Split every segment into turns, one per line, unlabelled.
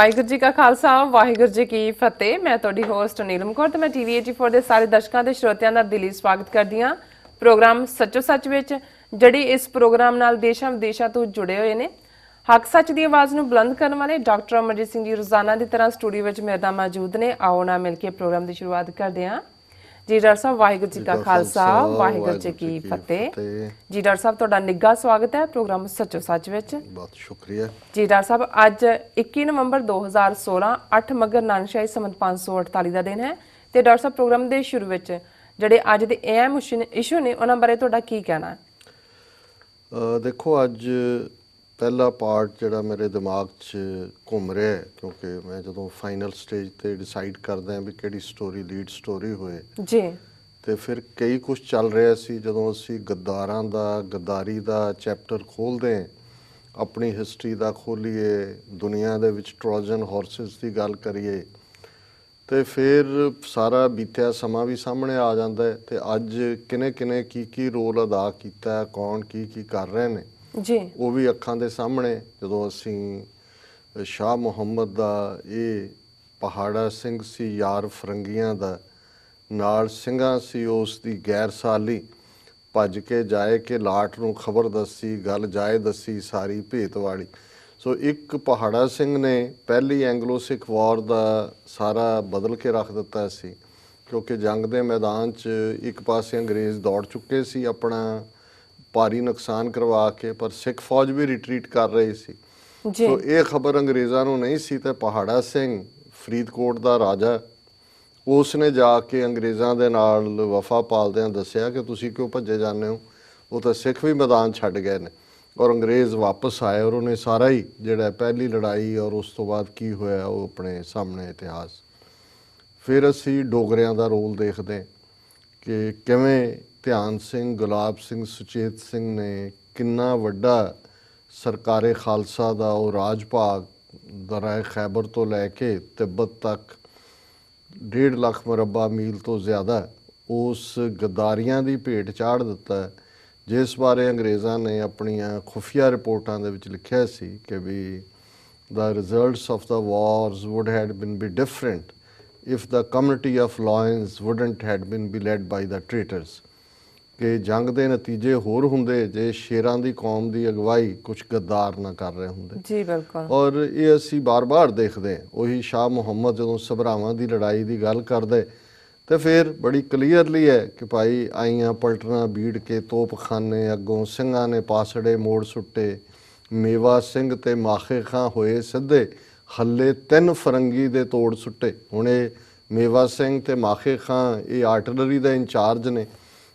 ਵਾਹਿਗੁਰੂ ਜੀ ਕਾ ਖਾਲਸਾ, ਵਾਹਿਗੁਰੂ ਜੀ ਕੀ ਫਤਿਹ। ਮੈਂ ਤੁਹਾਡੀ ਹੋਸਟ ਨੀਲਮ ਕੌਰ ਤੇ ਮੈਂ ਟੀਵੀ 84 ਦੇ ਸਾਰੇ ਦਰਸ਼ਕਾਂ ਤੇ ਸਰੋਤਿਆਂ ਦਾ ਦਿਲੀ ਸਵਾਗਤ ਕਰਦੀ ਹਾਂ। ਪ੍ਰੋਗਰਾਮ ਸੱਚੋ ਸੱਚ ਵਿੱਚ, ਜਿਹੜੀ ਇਸ ਪ੍ਰੋਗਰਾਮ ਨਾਲ ਦੇਸ਼ਾਂ ਵਿਦੇਸ਼ਾਂ ਤੋਂ ਜੁੜੇ ਹੋਏ ਨੇ। ਹੱਕ ਸੱਚ ਦੀ ਆਵਾਜ਼ ਨੂੰ ਬੁਲੰਦ ਕਰਨ ਵਾਲੇ ਡਾਕਟਰ ਅਮਰਜੀਤ ਸਿੰਘ ਜੀ ਰੋਜ਼ਾਨਾ ਦੀ ਤਰ੍ਹਾਂ ਸਟੂਡੀਓ ਵਿੱਚ ਮੇਰੇ ਨਾਲ ਮੌਜੂਦ ਨੇ। ਆਓ ਨਾ ਮਿਲ ਕੇ ਪ੍ਰੋਗਰਾਮ ਦੀ ਸ਼ੁਰੂਆਤ ਕਰਦੇ ਹਾਂ। ਜੀ ਡਾਕਟਰ ਸਾਹਿਬ ਵਾਹਿਗੁਰੂ ਜੀ ਕਾ ਖਾਲਸਾ ਵਾਹਿਗੁਰੂ ਜੀ ਕੀ ਫਤਿਹ। ਜੀ ਡਾਕਟਰ ਸਾਹਿਬ ਤੁਹਾਡਾ ਨਿੱਘਾ ਸਵਾਗਤ ਹੈ ਪ੍ਰੋਗਰਾਮ ਸੱਚੋ ਸੱਚ ਵਿੱਚ।
ਬਹੁਤ ਸ਼ੁਕਰੀਆ।
ਜੀ ਡਾਕਟਰ ਸਾਹਿਬ ਅੱਜ 21 ਨਵੰਬਰ 2016 8 ਮਗਰ ਨਾਨਸ਼ਾਹੀ ਸੰਮਤ 548 ਦਾ ਦਿਨ ਹੈ ਤੇ ਡਾਕਟਰ ਸਾਹਿਬ ਪ੍ਰੋਗਰਾਮ ਦੇ ਸ਼ੁਰੂ ਵਿੱਚ ਜਿਹੜੇ ਅੱਜ ਦੇ ਅਹਿਮ ਇਸ਼ੂ ਨੇ ਉਹਨਾਂ ਬਾਰੇ ਤੁਹਾਡਾ ਕੀ ਕਹਿਣਾ ਹੈ?
ਦੇਖੋ ਅੱਜ ਪਹਿਲਾ ਪਾਰਟ ਜਿਹੜਾ ਮੇਰੇ ਦਿਮਾਗ 'ਚ ਘੁੰਮ ਰਿਹਾ ਹੈ ਕਿਉਂਕਿ ਮੈਂ ਜਦੋਂ ਫਾਈਨਲ ਸਟੇਜ ਤੇ ਡਿਸਾਈਡ ਕਰਦਾ ਹਾਂ ਵੀ ਕਿਹੜੀ ਸਟੋਰੀ ਲੀਡ ਸਟੋਰੀ ਹੋਏ
ਜੀ।
ਤੇ ਫਿਰ ਕਈ ਕੁਝ ਚੱਲ ਰਿਹਾ ਸੀ। ਜਦੋਂ ਅਸੀਂ ਗੱਦਾਰਾਂ ਦਾ ਗੱਦਾਰੀ ਦਾ ਚੈਪਟਰ ਖੋਲਦੇ ਹਾਂ ਆਪਣੀ ਹਿਸਟਰੀ ਦਾ ਖੋਲੀਏ ਦੁਨੀਆ ਦੇ ਵਿੱਚ ਟ੍ਰੋਜਨ ਹਾਰਸਸ ਦੀ ਗੱਲ ਕਰੀਏ ਤੇ ਫਿਰ ਸਾਰਾ ਬੀਤਿਆ ਸਮਾਂ ਵੀ ਸਾਹਮਣੇ ਆ ਜਾਂਦਾ ਹੈ ਤੇ ਅੱਜ ਕਿਨੇ ਕਿਨੇ ਕੀ ਕੀ ਰੋਲ ਅਦਾ ਕੀਤਾ ਕੌਣ ਕੀ ਕੀ ਕਰ ਰਹੇ ਨੇ
ਜੀ।
ਉਹ ਵੀ ਅੱਖਾਂ ਦੇ ਸਾਹਮਣੇ, ਜਦੋਂ ਅਸੀਂ ਸ਼ਾਹ ਮੁਹੰਮਦ ਦਾ ਇਹ ਪਹਾੜਾ ਸਿੰਘ ਸੀ, ਯਾਰ ਫਰੰਗੀਆਂ ਦਾ, ਨਾਲ ਸਿੰਘਾਂ ਸੀ, ਉਸ ਦੀ ਗੈਰ ਸਾਲੀ, ਭੱਜ ਕੇ ਜਾਏ ਕਿ ਲਾਟ ਨੂੰ ਖਬਰ ਦੱਸੀ, ਗੱਲ ਜਾਏ ਦੱਸੀ ਸਾਰੀ ਭੇਤ ਵਾਲੀ। ਸੋ ਇੱਕ ਪਹਾੜਾ ਸਿੰਘ ਨੇ ਪਹਿਲੀ ਐਂਗਲੋ ਸਿੱਖ ਵਾਰ ਦਾ ਸਾਰਾ ਬਦਲ ਕੇ ਰੱਖ ਦਿੱਤਾ ਸੀ, ਕਿਉਂਕਿ ਜੰਗ ਦੇ ਮੈਦਾਨ 'ਚ ਇੱਕ ਪਾਸੇ ਅੰਗਰੇਜ਼ ਦੌੜ ਚੁੱਕੇ ਸੀ ਆਪਣਾ ਭਾਰੀ ਨੁਕਸਾਨ ਕਰਵਾ ਕੇ ਪਰ ਸਿੱਖ ਫੌਜ ਵੀ ਰਿਟਰੀਟ ਕਰ ਰਹੀ ਸੀ।
ਜੀ।
ਸੋ ਇਹ ਖਬਰ ਅੰਗਰੇਜ਼ਾਂ ਨੂੰ ਨਹੀਂ ਸੀ ਤੇ ਪਹਾੜਾ ਸਿੰਘ ਫਰੀਦਕੋਟ ਦਾ ਰਾਜਾ ਉਸ ਨੇ ਜਾ ਕੇ ਅੰਗਰੇਜ਼ਾਂ ਦੇ ਨਾਲ ਵਫਾ ਪਾਲਦਿਆਂ ਦੱਸਿਆ ਕਿ ਤੁਸੀਂ ਕਿਉਂ ਭੱਜੇ ਜਾਂਦੇ ਹੋ? ਉਹ ਤਾਂ ਸਿੱਖ ਵੀ ਮੈਦਾਨ ਛੱਡ ਗਏ ਨੇ। ਔਰ ਅੰਗਰੇਜ਼ ਵਾਪਸ ਆਏ ਔਰ ਉਹਨੇ ਸਾਰਾ ਹੀ ਜਿਹੜਾ ਪਹਿਲੀ ਲੜਾਈ ਔਰ ਉਸ ਤੋਂ ਬਾਅਦ ਕੀ ਹੋਇਆ ਉਹ ਆਪਣੇ ਸਾਹਮਣੇ ਇਤਿਹਾਸ। ਫਿਰ ਅਸੀਂ ਡੋਗਰਿਆਂ ਦਾ ਰੋਲ ਦੇਖਦੇ ਕਿ ਕਿਵੇਂ ਧਿਆਨ ਸਿੰਘ, ਗੁਲਾਬ ਸਿੰਘ, ਸੁਚੇਤ ਸਿੰਘ ਨੇ ਕਿੰਨਾ ਵੱਡਾ ਸਰਕਾਰੇ ਖਾਲਸਾ ਦਾ ਉਹ ਰਾਜ ਭਾਗ ਦਰਾਏ ਖੈਬਰ ਤੋਂ ਲੈ ਕੇ ਤਿੱਬਤ ਤੱਕ 1.5 ਲੱਖ ਮਰਬਾ ਮੀਲ ਤੋਂ ਜ਼ਿਆਦਾ ਉਸ ਗਦਾਰੀਆਂ ਦੀ ਭੇਟ ਚਾੜ ਦਿੱਤਾ ਜਿਸ ਬਾਰੇ ਅੰਗਰੇਜ਼ਾਂ ਨੇ ਆਪਣੀਆਂ ਖੁਫੀਆ ਰਿਪੋਰਟਾਂ ਦੇ ਵਿੱਚ ਲਿਖਿਆ ਸੀ ਕਿ ਵੀ the results of the wars would have been be different if the community of lions wouldn't had been be led by the traitors ਕਿ ਜੰਗ ਦੇ ਨਤੀਜੇ ਹੋਰ ਹੁੰਦੇ ਜੇ ਸ਼ੇਰਾਂ ਦੀ ਕੌਮ ਦੀ ਅਗਵਾਈ ਕੁਝ ਗੱਦਾਰ ਨਾ ਕਰ ਰਹੇ ਹੁੰਦੇ।
ਜੀ ਬਿਲਕੁਲ।
ਔਰ ਇਹ ਅਸੀਂ ਬਾਰ-ਬਾਰ ਦੇਖਦੇ ਹਾਂ। ਉਹੀ ਸ਼ਾਹ ਮੁਹੰਮਦ ਜਦੋਂ ਸਭਰਾਵਾਂ ਦੀ ਲੜਾਈ ਦੀ ਗੱਲ ਕਰਦੇ ਤੇ ਫਿਰ ਬੜੀ ਕਲੀਅਰਲੀ ਹੈ ਕਿ ਭਾਈ ਆਈਆਂ ਪਲਟਣਾ ਬੀੜ ਕੇ ਤੋਪਖਾਨੇ ਅੱਗੋਂ ਸਿੰਘਾਂ ਨੇ ਪਾਸੜੇ ਮੋੜ ਸੁੱਟੇ ਮੇਵਾ ਸਿੰਘ ਤੇ ਮਾਖੇ ਖਾਂ ਹੋਏ ਸਿੱਧੇ ਹੱਲੇ ਤਿੰਨ ਫਰੰਗੀ ਦੇ ਤੋੜ ਸੁੱਟੇ। ਹੁਣ ਇਹ ਮੇਵਾ ਸਿੰਘ ਤੇ ਮਾਖੇ ਖਾਂ ਇਹ ਆਰਟਲਰੀ ਦਾ ਇੰਚਾਰਜ ਨੇ।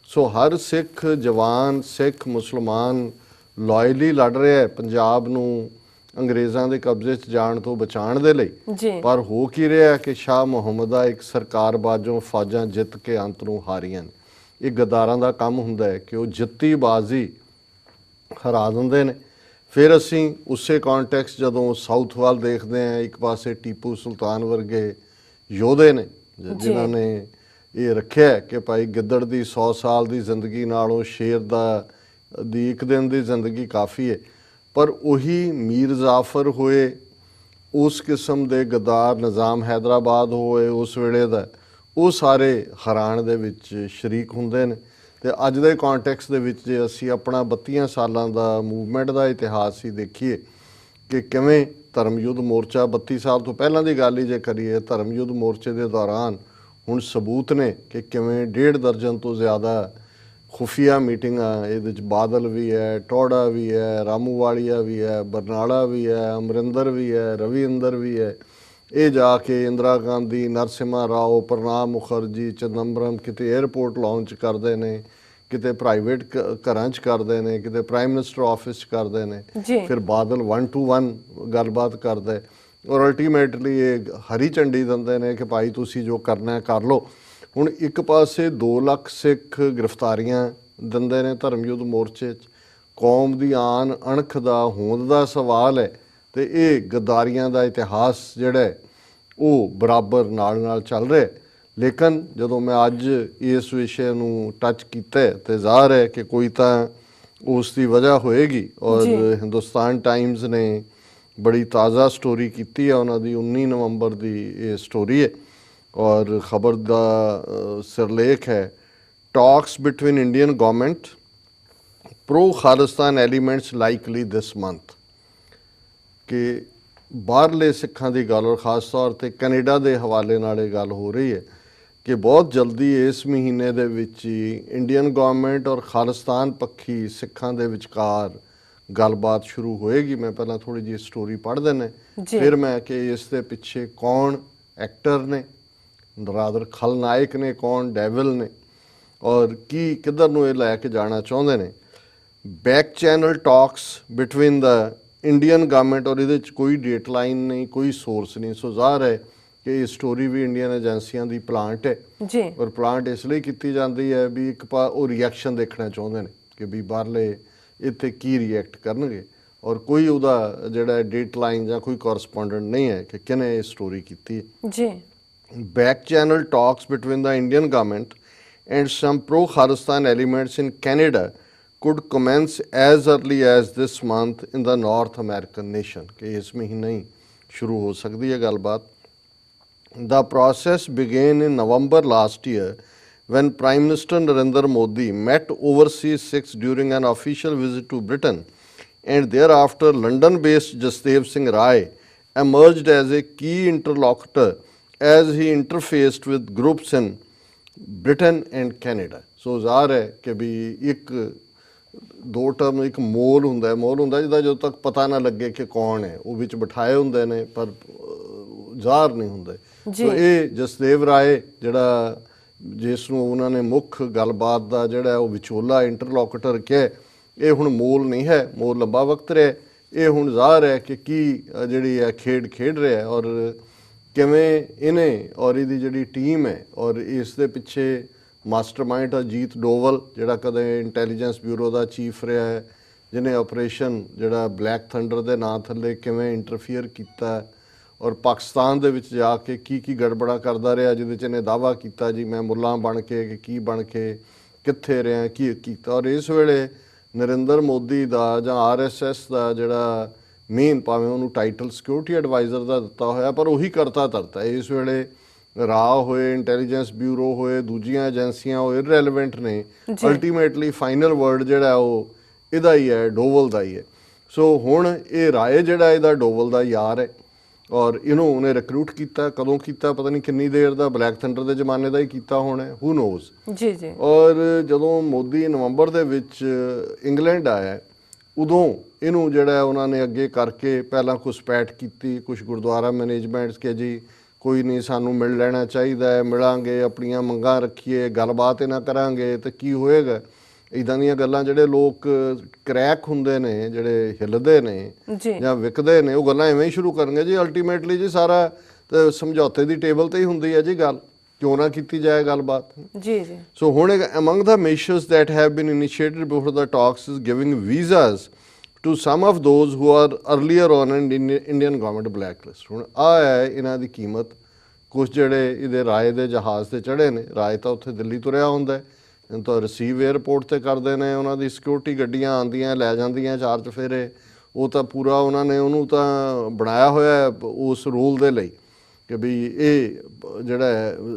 ਸੋ ਹਰ ਸਿੱਖ ਜਵਾਨ ਸਿੱਖ ਮੁਸਲਮਾਨ ਲਾਇਲੀ ਲੜ ਰਿਹਾ ਹੈ ਪੰਜਾਬ ਨੂੰ ਅੰਗਰੇਜ਼ਾਂ ਦੇ ਕਬਜ਼ੇ 'ਚ ਜਾਣ ਤੋਂ ਬਚਾਉਣ ਦੇ ਲਈ। ਪਰ ਹੋ ਕੀ ਰਿਹਾ ਕਿ ਸ਼ਾਹ ਮੁਹੰਮਦ ਦਾ ਇੱਕ ਸਰਕਾਰ ਬਾਜੋਂ ਫੌਜਾਂ ਜਿੱਤ ਕੇ ਅੰਤ ਨੂੰ ਹਾਰੀਆਂ ਨੇ। ਇਹ ਗਦਾਰਾਂ ਦਾ ਕੰਮ ਹੁੰਦਾ ਹੈ ਕਿ ਉਹ ਜਿੱਤੀ ਬਾਜ਼ੀ ਹਰਾ ਦਿੰਦੇ ਨੇ। ਫਿਰ ਅਸੀਂ ਉਸੇ ਕੰਟੈਕਸਟ ਜਦੋਂ ਸਾਊਥ ਵੱਲ ਦੇਖਦੇ ਹਾਂ ਇੱਕ ਪਾਸੇ ਟੀਪੂ ਸੁਲਤਾਨ ਵਰਗੇ ਯੋਧੇ ਨੇ ਜਿਨ੍ਹਾਂ ਨੇ ਇਹ ਰੱਖਿਆ ਕਿ ਭਾਈ ਗਿੱਦੜ ਦੀ 100 ਸਾਲ ਦੀ ਜ਼ਿੰਦਗੀ ਨਾਲੋਂ ਸ਼ੇਰ ਦਾ, ਦੀ ਇੱਕ ਦਿਨ ਦੀ ਜ਼ਿੰਦਗੀ ਕਾਫੀ ਹੈ। ਪਰ ਉਹੀ ਮੀਰ ਜ਼ਾਫਰ ਹੋਏ, ਉਸ ਕਿਸਮ ਦੇ ਗਦਾਰ ਨਿਜ਼ਾਮ ਹੈਦਰਾਬਾਦ ਹੋਏ ਉਸ ਵੇਲੇ ਦਾ, ਉਹ ਸਾਰੇ ਹਰਾਣ ਦੇ ਵਿੱਚ ਸ਼ਰੀਕ ਹੁੰਦੇ ਨੇ। ਤੇ ਅੱਜ ਦੇ ਕੰਟੈਕਸਟ ਦੇ ਵਿੱਚ ਜੇ ਅਸੀਂ ਆਪਣਾ 32 ਸਾਲਾਂ ਦਾ ਮੂਵਮੈਂਟ ਦਾ ਇਤਿਹਾਸ ਹੀ ਦੇਖੀਏ ਕਿ ਕਿਵੇਂ ਧਰਮ ਯੁੱਧ ਮੋਰਚਾ 32 ਸਾਲ ਤੋਂ ਪਹਿਲਾਂ ਦੀ ਗੱਲ ਹੀ ਜੇ ਕਰੀਏ ਧਰਮ ਯੁੱਧ ਮੋਰਚੇ ਦੇ ਦੌਰਾਨ ਹੁਣ ਸਬੂਤ ਨੇ ਕਿ ਕਿਵੇਂ ਡੇਢ ਦਰਜਨ ਤੋਂ ਜ਼ਿਆਦਾ ਖੁਫੀਆ ਮੀਟਿੰਗਾਂ ਇਹਦੇ ਵਿੱਚ ਬਾਦਲ ਵੀ ਹੈ ਟੋੜਾ ਵੀ ਹੈ ਰਾਮੂਵਾਲੀਆ ਵੀ ਹੈ ਬਰਨਾਲਾ ਵੀ ਹੈ ਅਮਰਿੰਦਰ ਵੀ ਹੈ ਰਵੀ ਅੰਦਰ ਵੀ ਹੈ। ਇਹ ਜਾ ਕੇ ਇੰਦਰਾ ਗਾਂਧੀ ਨਰਸਿਮਹਾ ਰਾਓ ਪ੍ਰਣਾਬ ਮੁਖਰਜੀ ਚਿਦੰਬਰਮ ਕਿਤੇ 에ਅਰਪੋਰਟ ਲਾਂਚ ਕਰਦੇ ਨੇ ਕਿਤੇ ਪ੍ਰਾਈਵੇਟ ਘਰਾਂ 'ਚ ਕਰਦੇ ਨੇ ਕਿਤੇ ਪ੍ਰਾਈਮ ਮਿਨਿਸਟਰ ਆਫਿਸ 'ਚ ਕਰਦੇ ਨੇ। ਫਿਰ ਬਾਦਲ 1 ਟੂ 1 ਗੱਲਬਾਤ ਕਰਦੇ। ਔਰ ਅਲਟੀਮੇਟਲੀ ਇਹ ਹਰੀ ਝੰਡੀ ਦਿੰਦੇ ਨੇ ਕਿ ਭਾਈ ਤੁਸੀਂ ਜੋ ਕਰਨਾ ਕਰ ਲਓ ਹੁਣ ਇੱਕ ਪਾਸੇ 2 ਲੱਖ ਸਿੱਖ ਗ੍ਰਿਫਤਾਰੀਆਂ ਦਿੰਦੇ ਨੇ ਧਰਮ ਯੁੱਧ ਮੋਰਚੇ 'ਚ ਕੌਮ ਦੀ ਆਨ ਅਣਖ ਦਾ ਹੋਂਦ ਦਾ ਸਵਾਲ ਹੈ ਤੇ ਇਹ ਗਦਾਰੀਆਂ ਦਾ ਇਤਿਹਾਸ ਜਿਹੜਾ ਉਹ ਬਰਾਬਰ ਨਾਲ ਨਾਲ ਚੱਲ ਰਿਹਾ। ਲੇਕਿਨ ਜਦੋਂ ਮੈਂ ਅੱਜ ਇਸ ਵਿਸ਼ੇ ਨੂੰ ਟੱਚ ਕੀਤਾ ਤੇ ਜ਼ਾਹਰ ਹੈ ਕਿ ਕੋਈ ਤਾਂ ਉਸ ਦੀ ਵਜ੍ਹਾ ਹੋਏਗੀ ਔਰ। ਹਿੰਦੁਸਤਾਨ ਟਾਈਮਜ਼ ਨੇ ਬੜੀ ਤਾਜ਼ਾ ਸਟੋਰੀ ਕੀਤੀ ਹੈ ਉਹਨਾਂ ਦੀ 19 ਨਵੰਬਰ ਦੀ ਇਹ ਸਟੋਰੀ ਹੈ। ਔਰ ਖਬਰ ਦਾ ਸਿਰਲੇਖ ਹੈ talks between Indian government pro Khalistan elements likely this month ਕਿ ਬਾਹਰਲੇ ਸਿੱਖਾਂ ਦੀ ਗੱਲ, ਔਰ ਖਾਸ ਤੌਰ ਤੇ ਕੈਨੇਡਾ ਦੇ ਹਵਾਲੇ ਨਾਲ ਇਹ ਗੱਲ ਹੋ ਰਹੀ ਹੈ ਕਿ ਬਹੁਤ ਜਲਦੀ ਇਸ ਮਹੀਨੇ ਦੇ ਵਿੱਚ ਹੀ ਇੰਡੀਅਨ ਗਵਰਨਮੈਂਟ ਔਰ ਖਾਲਿਸਤਾਨ ਪੱਖੀ ਸਿੱਖਾਂ ਦੇ ਵਿਚਕਾਰ ਗੱਲਬਾਤ ਸ਼ੁਰੂ ਹੋਏਗੀ ਮੈਂ ਪਹਿਲਾਂ ਥੋੜੀ ਜਿਹੀ ਸਟੋਰੀ ਪੜ੍ਹ ਦਿੰਨੇ। ਫਿਰ ਮੈਂ ਕਿ ਇਸ ਦੇ ਪਿੱਛੇ ਕੌਣ ਐਕਟਰ ਨੇ? ਰਾਦਰ ਖਲਨਾਇਕ ਨੇ ਕੌਣ ਡੈਵਲ ਨੇ? ਔਰ ਕੀ ਕਿੱਧਰ ਨੂੰ ਇਹ ਲੈ ਕੇ ਜਾਣਾ ਚਾਹੁੰਦੇ ਨੇ? Back channel talks between the Indian government ਔਰ ਇਹਦੇ ਚ ਕੋਈ ਡੇਟ ਲਾਈਨ ਨਹੀਂ ਕੋਈ ਸੋਰਸ ਨਹੀਂ। ਸੋ ਜ਼ਾਹਰ ਹੈ ਕਿ ਇਹ ਸਟੋਰੀ ਵੀ ਇੰਡੀਅਨ ਏਜੰਸੀਆਂ ਦੀ ਪਲਾਂਟ ਹੈ।
ਜੀ।
ਔਰ ਪਲਾਂਟ ਇਸ ਲਈ ਕੀਤੀ ਜਾਂਦੀ ਹੈ ਵੀ ਇੱਕ ਪਾ ਉਹ ਰਿਐਕਸ਼ਨ ਦੇਖਣਾ ਚਾਹੁੰਦੇ ਨੇ ਕਿ ਵੀ ਬਾਹਰਲੇ ਇੱਥੇ ਕੀ ਰਿਐਕਟ ਕਰਨਗੇ ਔਰ ਕੋਈ ਉਹਦਾ ਜਿਹੜਾ ਡੇਟ ਲਾਈਨ ਜਾਂ ਕੋਈ ਕੋਰਸਪੋਂਡੈਂਟ ਨਹੀਂ ਹੈ ਕਿ ਕਿਹਨੇ ਇਹ ਸਟੋਰੀ ਕੀਤੀ
ਜੀ
back channel talks between the Indian government and some pro Khalistan elements in Canada could commence as early as this month in the North American nation ਕਿ ਇਸ ਮਹੀਨੇ ਹੀ ਸ਼ੁਰੂ ਹੋ ਸਕਦੀ ਹੈ ਗੱਲਬਾਤ The process began in November last year when Prime Minister Narendra Modi met overseas Sikhs during an official visit to Britain and thereafter London based Jasdev Singh Rai emerged as a key interlocutor as he interfaced with groups in Britain and Canada. ਸੋ ਜ਼ਾਹਰ ਹੈ ਕਿ ਵੀ ਇੱਕ ਦੋ term ਇੱਕ mall ਹੁੰਦਾ ਹੈ mall ਹੁੰਦਾ ਜਿਹਦਾ ਜਦੋਂ ਤੱਕ ਪਤਾ ਨਾ ਲੱਗੇ ਕਿ ਕੌਣ ਹੈ ਉਹ ਵਿੱਚ ਬਿਠਾਏ ਹੁੰਦੇ ਨੇ ਪਰ ਜ਼ਾਹਰ ਨਹੀਂ ਹੁੰਦੇ। ਸੋ ਇਹ ਜਸਦੇਵ ਰਾਏ ਜਿਹੜਾ ਜਿਸ ਨੂੰ ਉਹਨਾਂ ਨੇ ਮੁੱਖ ਗੱਲਬਾਤ ਦਾ ਜਿਹੜਾ ਉਹ ਵਿਚੋਲਾ ਇੰਟਰਲੋਕਟਰ ਕਿਹਾ ਇਹ ਹੁਣ ਮੋਲ ਨਹੀਂ ਹੈ, ਮੋਲ ਲੰਬਾ ਵਕਤ ਰਿਹਾ ਇਹ ਹੁਣ ਜ਼ਾਹਰ ਹੈ ਕਿ ਕੀ ਜਿਹੜੀ ਹੈ ਖੇਡ ਖੇਡ ਰਿਹਾ ਹੈ ਔਰ ਕਿਵੇਂ ਇਹਨੇ ਔਰ ਇਹਦੀ ਜਿਹੜੀ ਟੀਮ ਹੈ ਔਰ ਇਸ ਦੇ ਪਿੱਛੇ ਮਾਸਟਰਮਾਈਂਡ ਅਜੀਤ ਡੋਵਲ, ਜਿਹੜਾ ਕਦੇ ਇੰਟੈਲੀਜੈਂਸ ਬਿਊਰੋ ਦਾ ਚੀਫ ਰਿਹਾ ਹੈ, ਜਿਹਨੇ ਆਪਰੇਸ਼ਨ ਜਿਹੜਾ ਬਲੈਕ ਥੰਡਰ ਦੇ ਨਾਂ ਥੱਲੇ ਕਿਵੇਂ ਇੰਟਰਫੀਅਰ ਕੀਤਾ ਔਰ ਪਾਕਿਸਤਾਨ ਦੇ ਵਿੱਚ ਜਾ ਕੇ ਕੀ ਕੀ ਗੜਬੜਾ ਕਰਦਾ ਰਿਹਾ ਜਿਹਦੇ ਚ ਇਹਨੇ ਦਾਵਾ ਕੀਤਾ ਜੀ ਮੈਂ ਮੁੱਲਾ ਬਣ ਕੇ ਕਿ ਕੀ ਬਣ ਕੇ ਕਿੱਥੇ ਰਿਹਾ ਕੀ ਕੀਤਾ ਔਰ ਇਸ ਵੇਲੇ ਨਰਿੰਦਰ ਮੋਦੀ ਦਾ ਜਾਂ ਆਰਐਸਐਸ ਦਾ ਜਿਹੜਾ ਮੇਨ ਭਾਵੇਂ ਉਹਨੂੰ ਟਾਈਟਲ ਸਿਕਿਉਰਿਟੀ ਐਡਵਾਈਜ਼ਰ ਦਾ ਦਿੱਤਾ ਹੋਇਆ ਪਰ ਉਹੀ ਕਰਤਾ ਧਰਤਾ ਹੈ। ਇਸ ਵੇਲੇ ਰਾਹ ਹੋਏ ਇੰਟੈਲੀਜੈਂਸ ਬਿਊਰੋ ਹੋਏ ਦੂਜੀਆਂ ਏਜੰਸੀਆਂ ਉਹ ਇਰਰੈਲੇਵੈਂਟ ਨੇ। ਅਲਟੀਮੇਟਲੀ ਫਾਈਨਲ ਵਰਡ ਜਿਹੜਾ ਉਹ ਇਹਦਾ ਹੀ ਹੈ ਡੋਵਲ ਦਾ ਹੀ ਹੈ ਸੋ ਹੁਣ ਇਹ ਰਾਏ ਜਿਹੜਾ ਇਹਦਾ ਡੋਵਲ ਦਾ ਯਾਰ ਹੈ ਔਰ ਇਹਨੂੰ ਉਹਨੇ ਰਿਕਰੂਟ ਕੀਤਾ ਕਦੋਂ ਕੀਤਾ ਪਤਾ ਨਹੀਂ ਕਿੰਨੀ ਦੇਰ ਦਾ ਬਲੈਕ ਥੰਡਰ ਦੇ ਜ਼ਮਾਨੇ ਦਾ ਹੀ ਕੀਤਾ ਹੋਣਾ ਹੂ ਨੋਜ਼
ਜੀ ਜੀ।
ਔਰ ਜਦੋਂ ਮੋਦੀ ਨਵੰਬਰ ਦੇ ਵਿੱਚ ਇੰਗਲੈਂਡ ਆਇਆ ਉਦੋਂ ਇਹਨੂੰ ਜਿਹੜਾ ਉਹਨਾਂ ਨੇ ਅੱਗੇ ਕਰਕੇ ਪਹਿਲਾਂ ਕੁਝ ਸਪੈਟ ਕੀਤੀ ਕੁਝ ਗੁਰਦੁਆਰਾ ਮੈਨੇਜਮੈਂਟਸ ਕੇ ਜੀ ਕੋਈ ਨਹੀਂ ਸਾਨੂੰ ਮਿਲ ਲੈਣਾ ਚਾਹੀਦਾ ਹੈ ਮਿਲਾਂਗੇ ਆਪਣੀਆਂ ਮੰਗਾਂ ਰੱਖੀਏ ਗੱਲਬਾਤ ਇਹਨਾਂ ਕਰਾਂਗੇ ਤੇ ਕੀ ਹੋਏਗਾ? ਇਦਾਂ ਦੀਆਂ ਗੱਲਾਂ ਜਿਹੜੇ ਲੋਕ ਕ੍ਰੈਕ ਹੁੰਦੇ ਨੇ ਜਿਹੜੇ ਹਿੱਲਦੇ ਨੇ
ਜੀ
ਵਿਕਦੇ ਨੇ ਉਹ ਗੱਲਾਂ ਐਵੇਂ ਹੀ ਸ਼ੁਰੂ ਕਰਨਗੇ ਜੀ ਅਲਟੀਮੇਟਲੀ ਜੀ ਸਾਰਾ ਸਮਝੌਤੇ ਦੀ ਟੇਬਲ ਤੇ ਹੀ ਹੁੰਦੀ ਹੈ ਜੀ ਗੱਲ ਕਿਉਂ ਨਾ ਕੀਤੀ ਜਾਏ ਗੱਲਬਾਤ
ਜੀ ਜੀ
one among the measures that have been initiated before the talks is giving visas to some of those who are earlier on an Indi- Indian government blacklist. ਹੁਣ ਆ ਹੈ ਇਹਨਾਂ ਦੀ ਕੀਮਤ ਕੁਝ ਜਿਹੜੇ ਇਹਦੇ ਰਾਏ ਦੇ ਜਹਾਜ਼ ਤੇ ਚੜੇ ਨੇ ਰਾਏ ਤਾਂ ਉੱਥੇ ਦਿੱਲੀ ਤੁਰਿਆ ਹੁੰਦਾ ਹੈ ਇਹਨਾਂ ਤੋਂ ਰਿਸੀਵ 에ਅਰਪੋਰਟ ਤੇ ਕਰਦੇ ਨੇ ਉਹਨਾਂ ਦੀ ਸਿਕਿਉਰਿਟੀ ਗੱਡੀਆਂ ਆਉਂਦੀਆਂ ਲੈ ਜਾਂਦੀਆਂ ਚਾਰ ਚਫੇਰੇ ਉਹ ਤਾਂ ਪੂਰਾ ਉਹਨਾਂ ਨੇ ਉਹਨੂੰ ਤਾਂ ਬਣਾਇਆ ਹੋਇਆ ਉਸ ਰੂਲ ਦੇ ਲਈ ਕਿ ਵੀ ਇਹ ਜਿਹੜਾ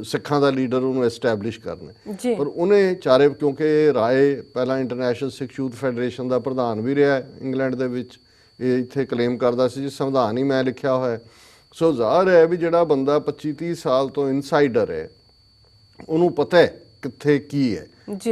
ਸਿੱਖਾਂ ਦਾ ਲੀਡਰ ਉਹਨੂੰ ਐਸਟੈਬਲਿਸ਼ ਕਰਨਾ। ਪਰ ਉਹਨੇ ਚਾਰੇ ਕਿਉਂਕਿ ਰਾਏ ਪਹਿਲਾਂ ਇੰਟਰਨੈਸ਼ਨਲ ਸਿੱਖ ਯੂਥ ਫੈਡਰੇਸ਼ਨ ਦਾ ਪ੍ਰਧਾਨ ਵੀ ਰਿਹਾ ਇੰਗਲੈਂਡ ਦੇ ਵਿੱਚ ਇਹ ਇੱਥੇ ਕਲੇਮ ਕਰਦਾ ਸੀ ਜੀ ਸੰਵਿਧਾਨ ਹੀ ਮੈਂ ਲਿਖਿਆ ਹੋਇਆ। ਸੋ ਜ਼ਾਹਰ ਹੈ ਵੀ ਜਿਹੜਾ ਬੰਦਾ 25 30 ਸਾਲ ਤੋਂ ਇਨਸਾਈਡਰ ਹੈ ਉਹਨੂੰ ਪਤਾ ਹੈ ਕਿੱਥੇ ਕੀ ਹੈ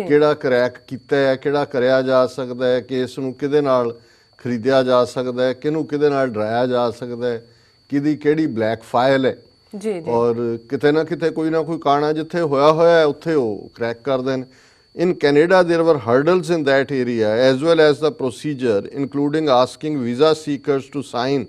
ਕਿਹੜਾ ਕਰੈਕ ਕੀਤਾ ਹੈ ਕਿਹੜਾ ਕਰਿਆ ਜਾ ਸਕਦਾ ਹੈ ਕਿ ਇਸ ਨੂੰ ਕਿਹਦੇ ਨਾਲ ਖਰੀਦਿਆ ਜਾ ਸਕਦਾ ਹੈ ਕਿਹਨੂੰ ਕਿਹਦੇ ਨਾਲ ਡਰਾਇਆ ਜਾ ਸਕਦਾ ਹੈ ਕਿਹਦੀ ਕਿਹੜੀ ਬਲੈਕ ਫਾਈਲ ਹੈ
ਜੀ ਜੀ
ਔਰ ਕਿਤੇ ਨਾ ਕਿਤੇ ਕੋਈ ਨਾ ਕੋਈ ਕਾਣਾ ਜਿੱਥੇ ਹੋਇਆ ਹੋਇਆ ਹੈ ਉੱਥੇ ਉਹ ਕਰੈਕ ਕਰਦੇ ਨੇ in canada there were hurdles in that area as well as the procedure including asking visa seekers to sign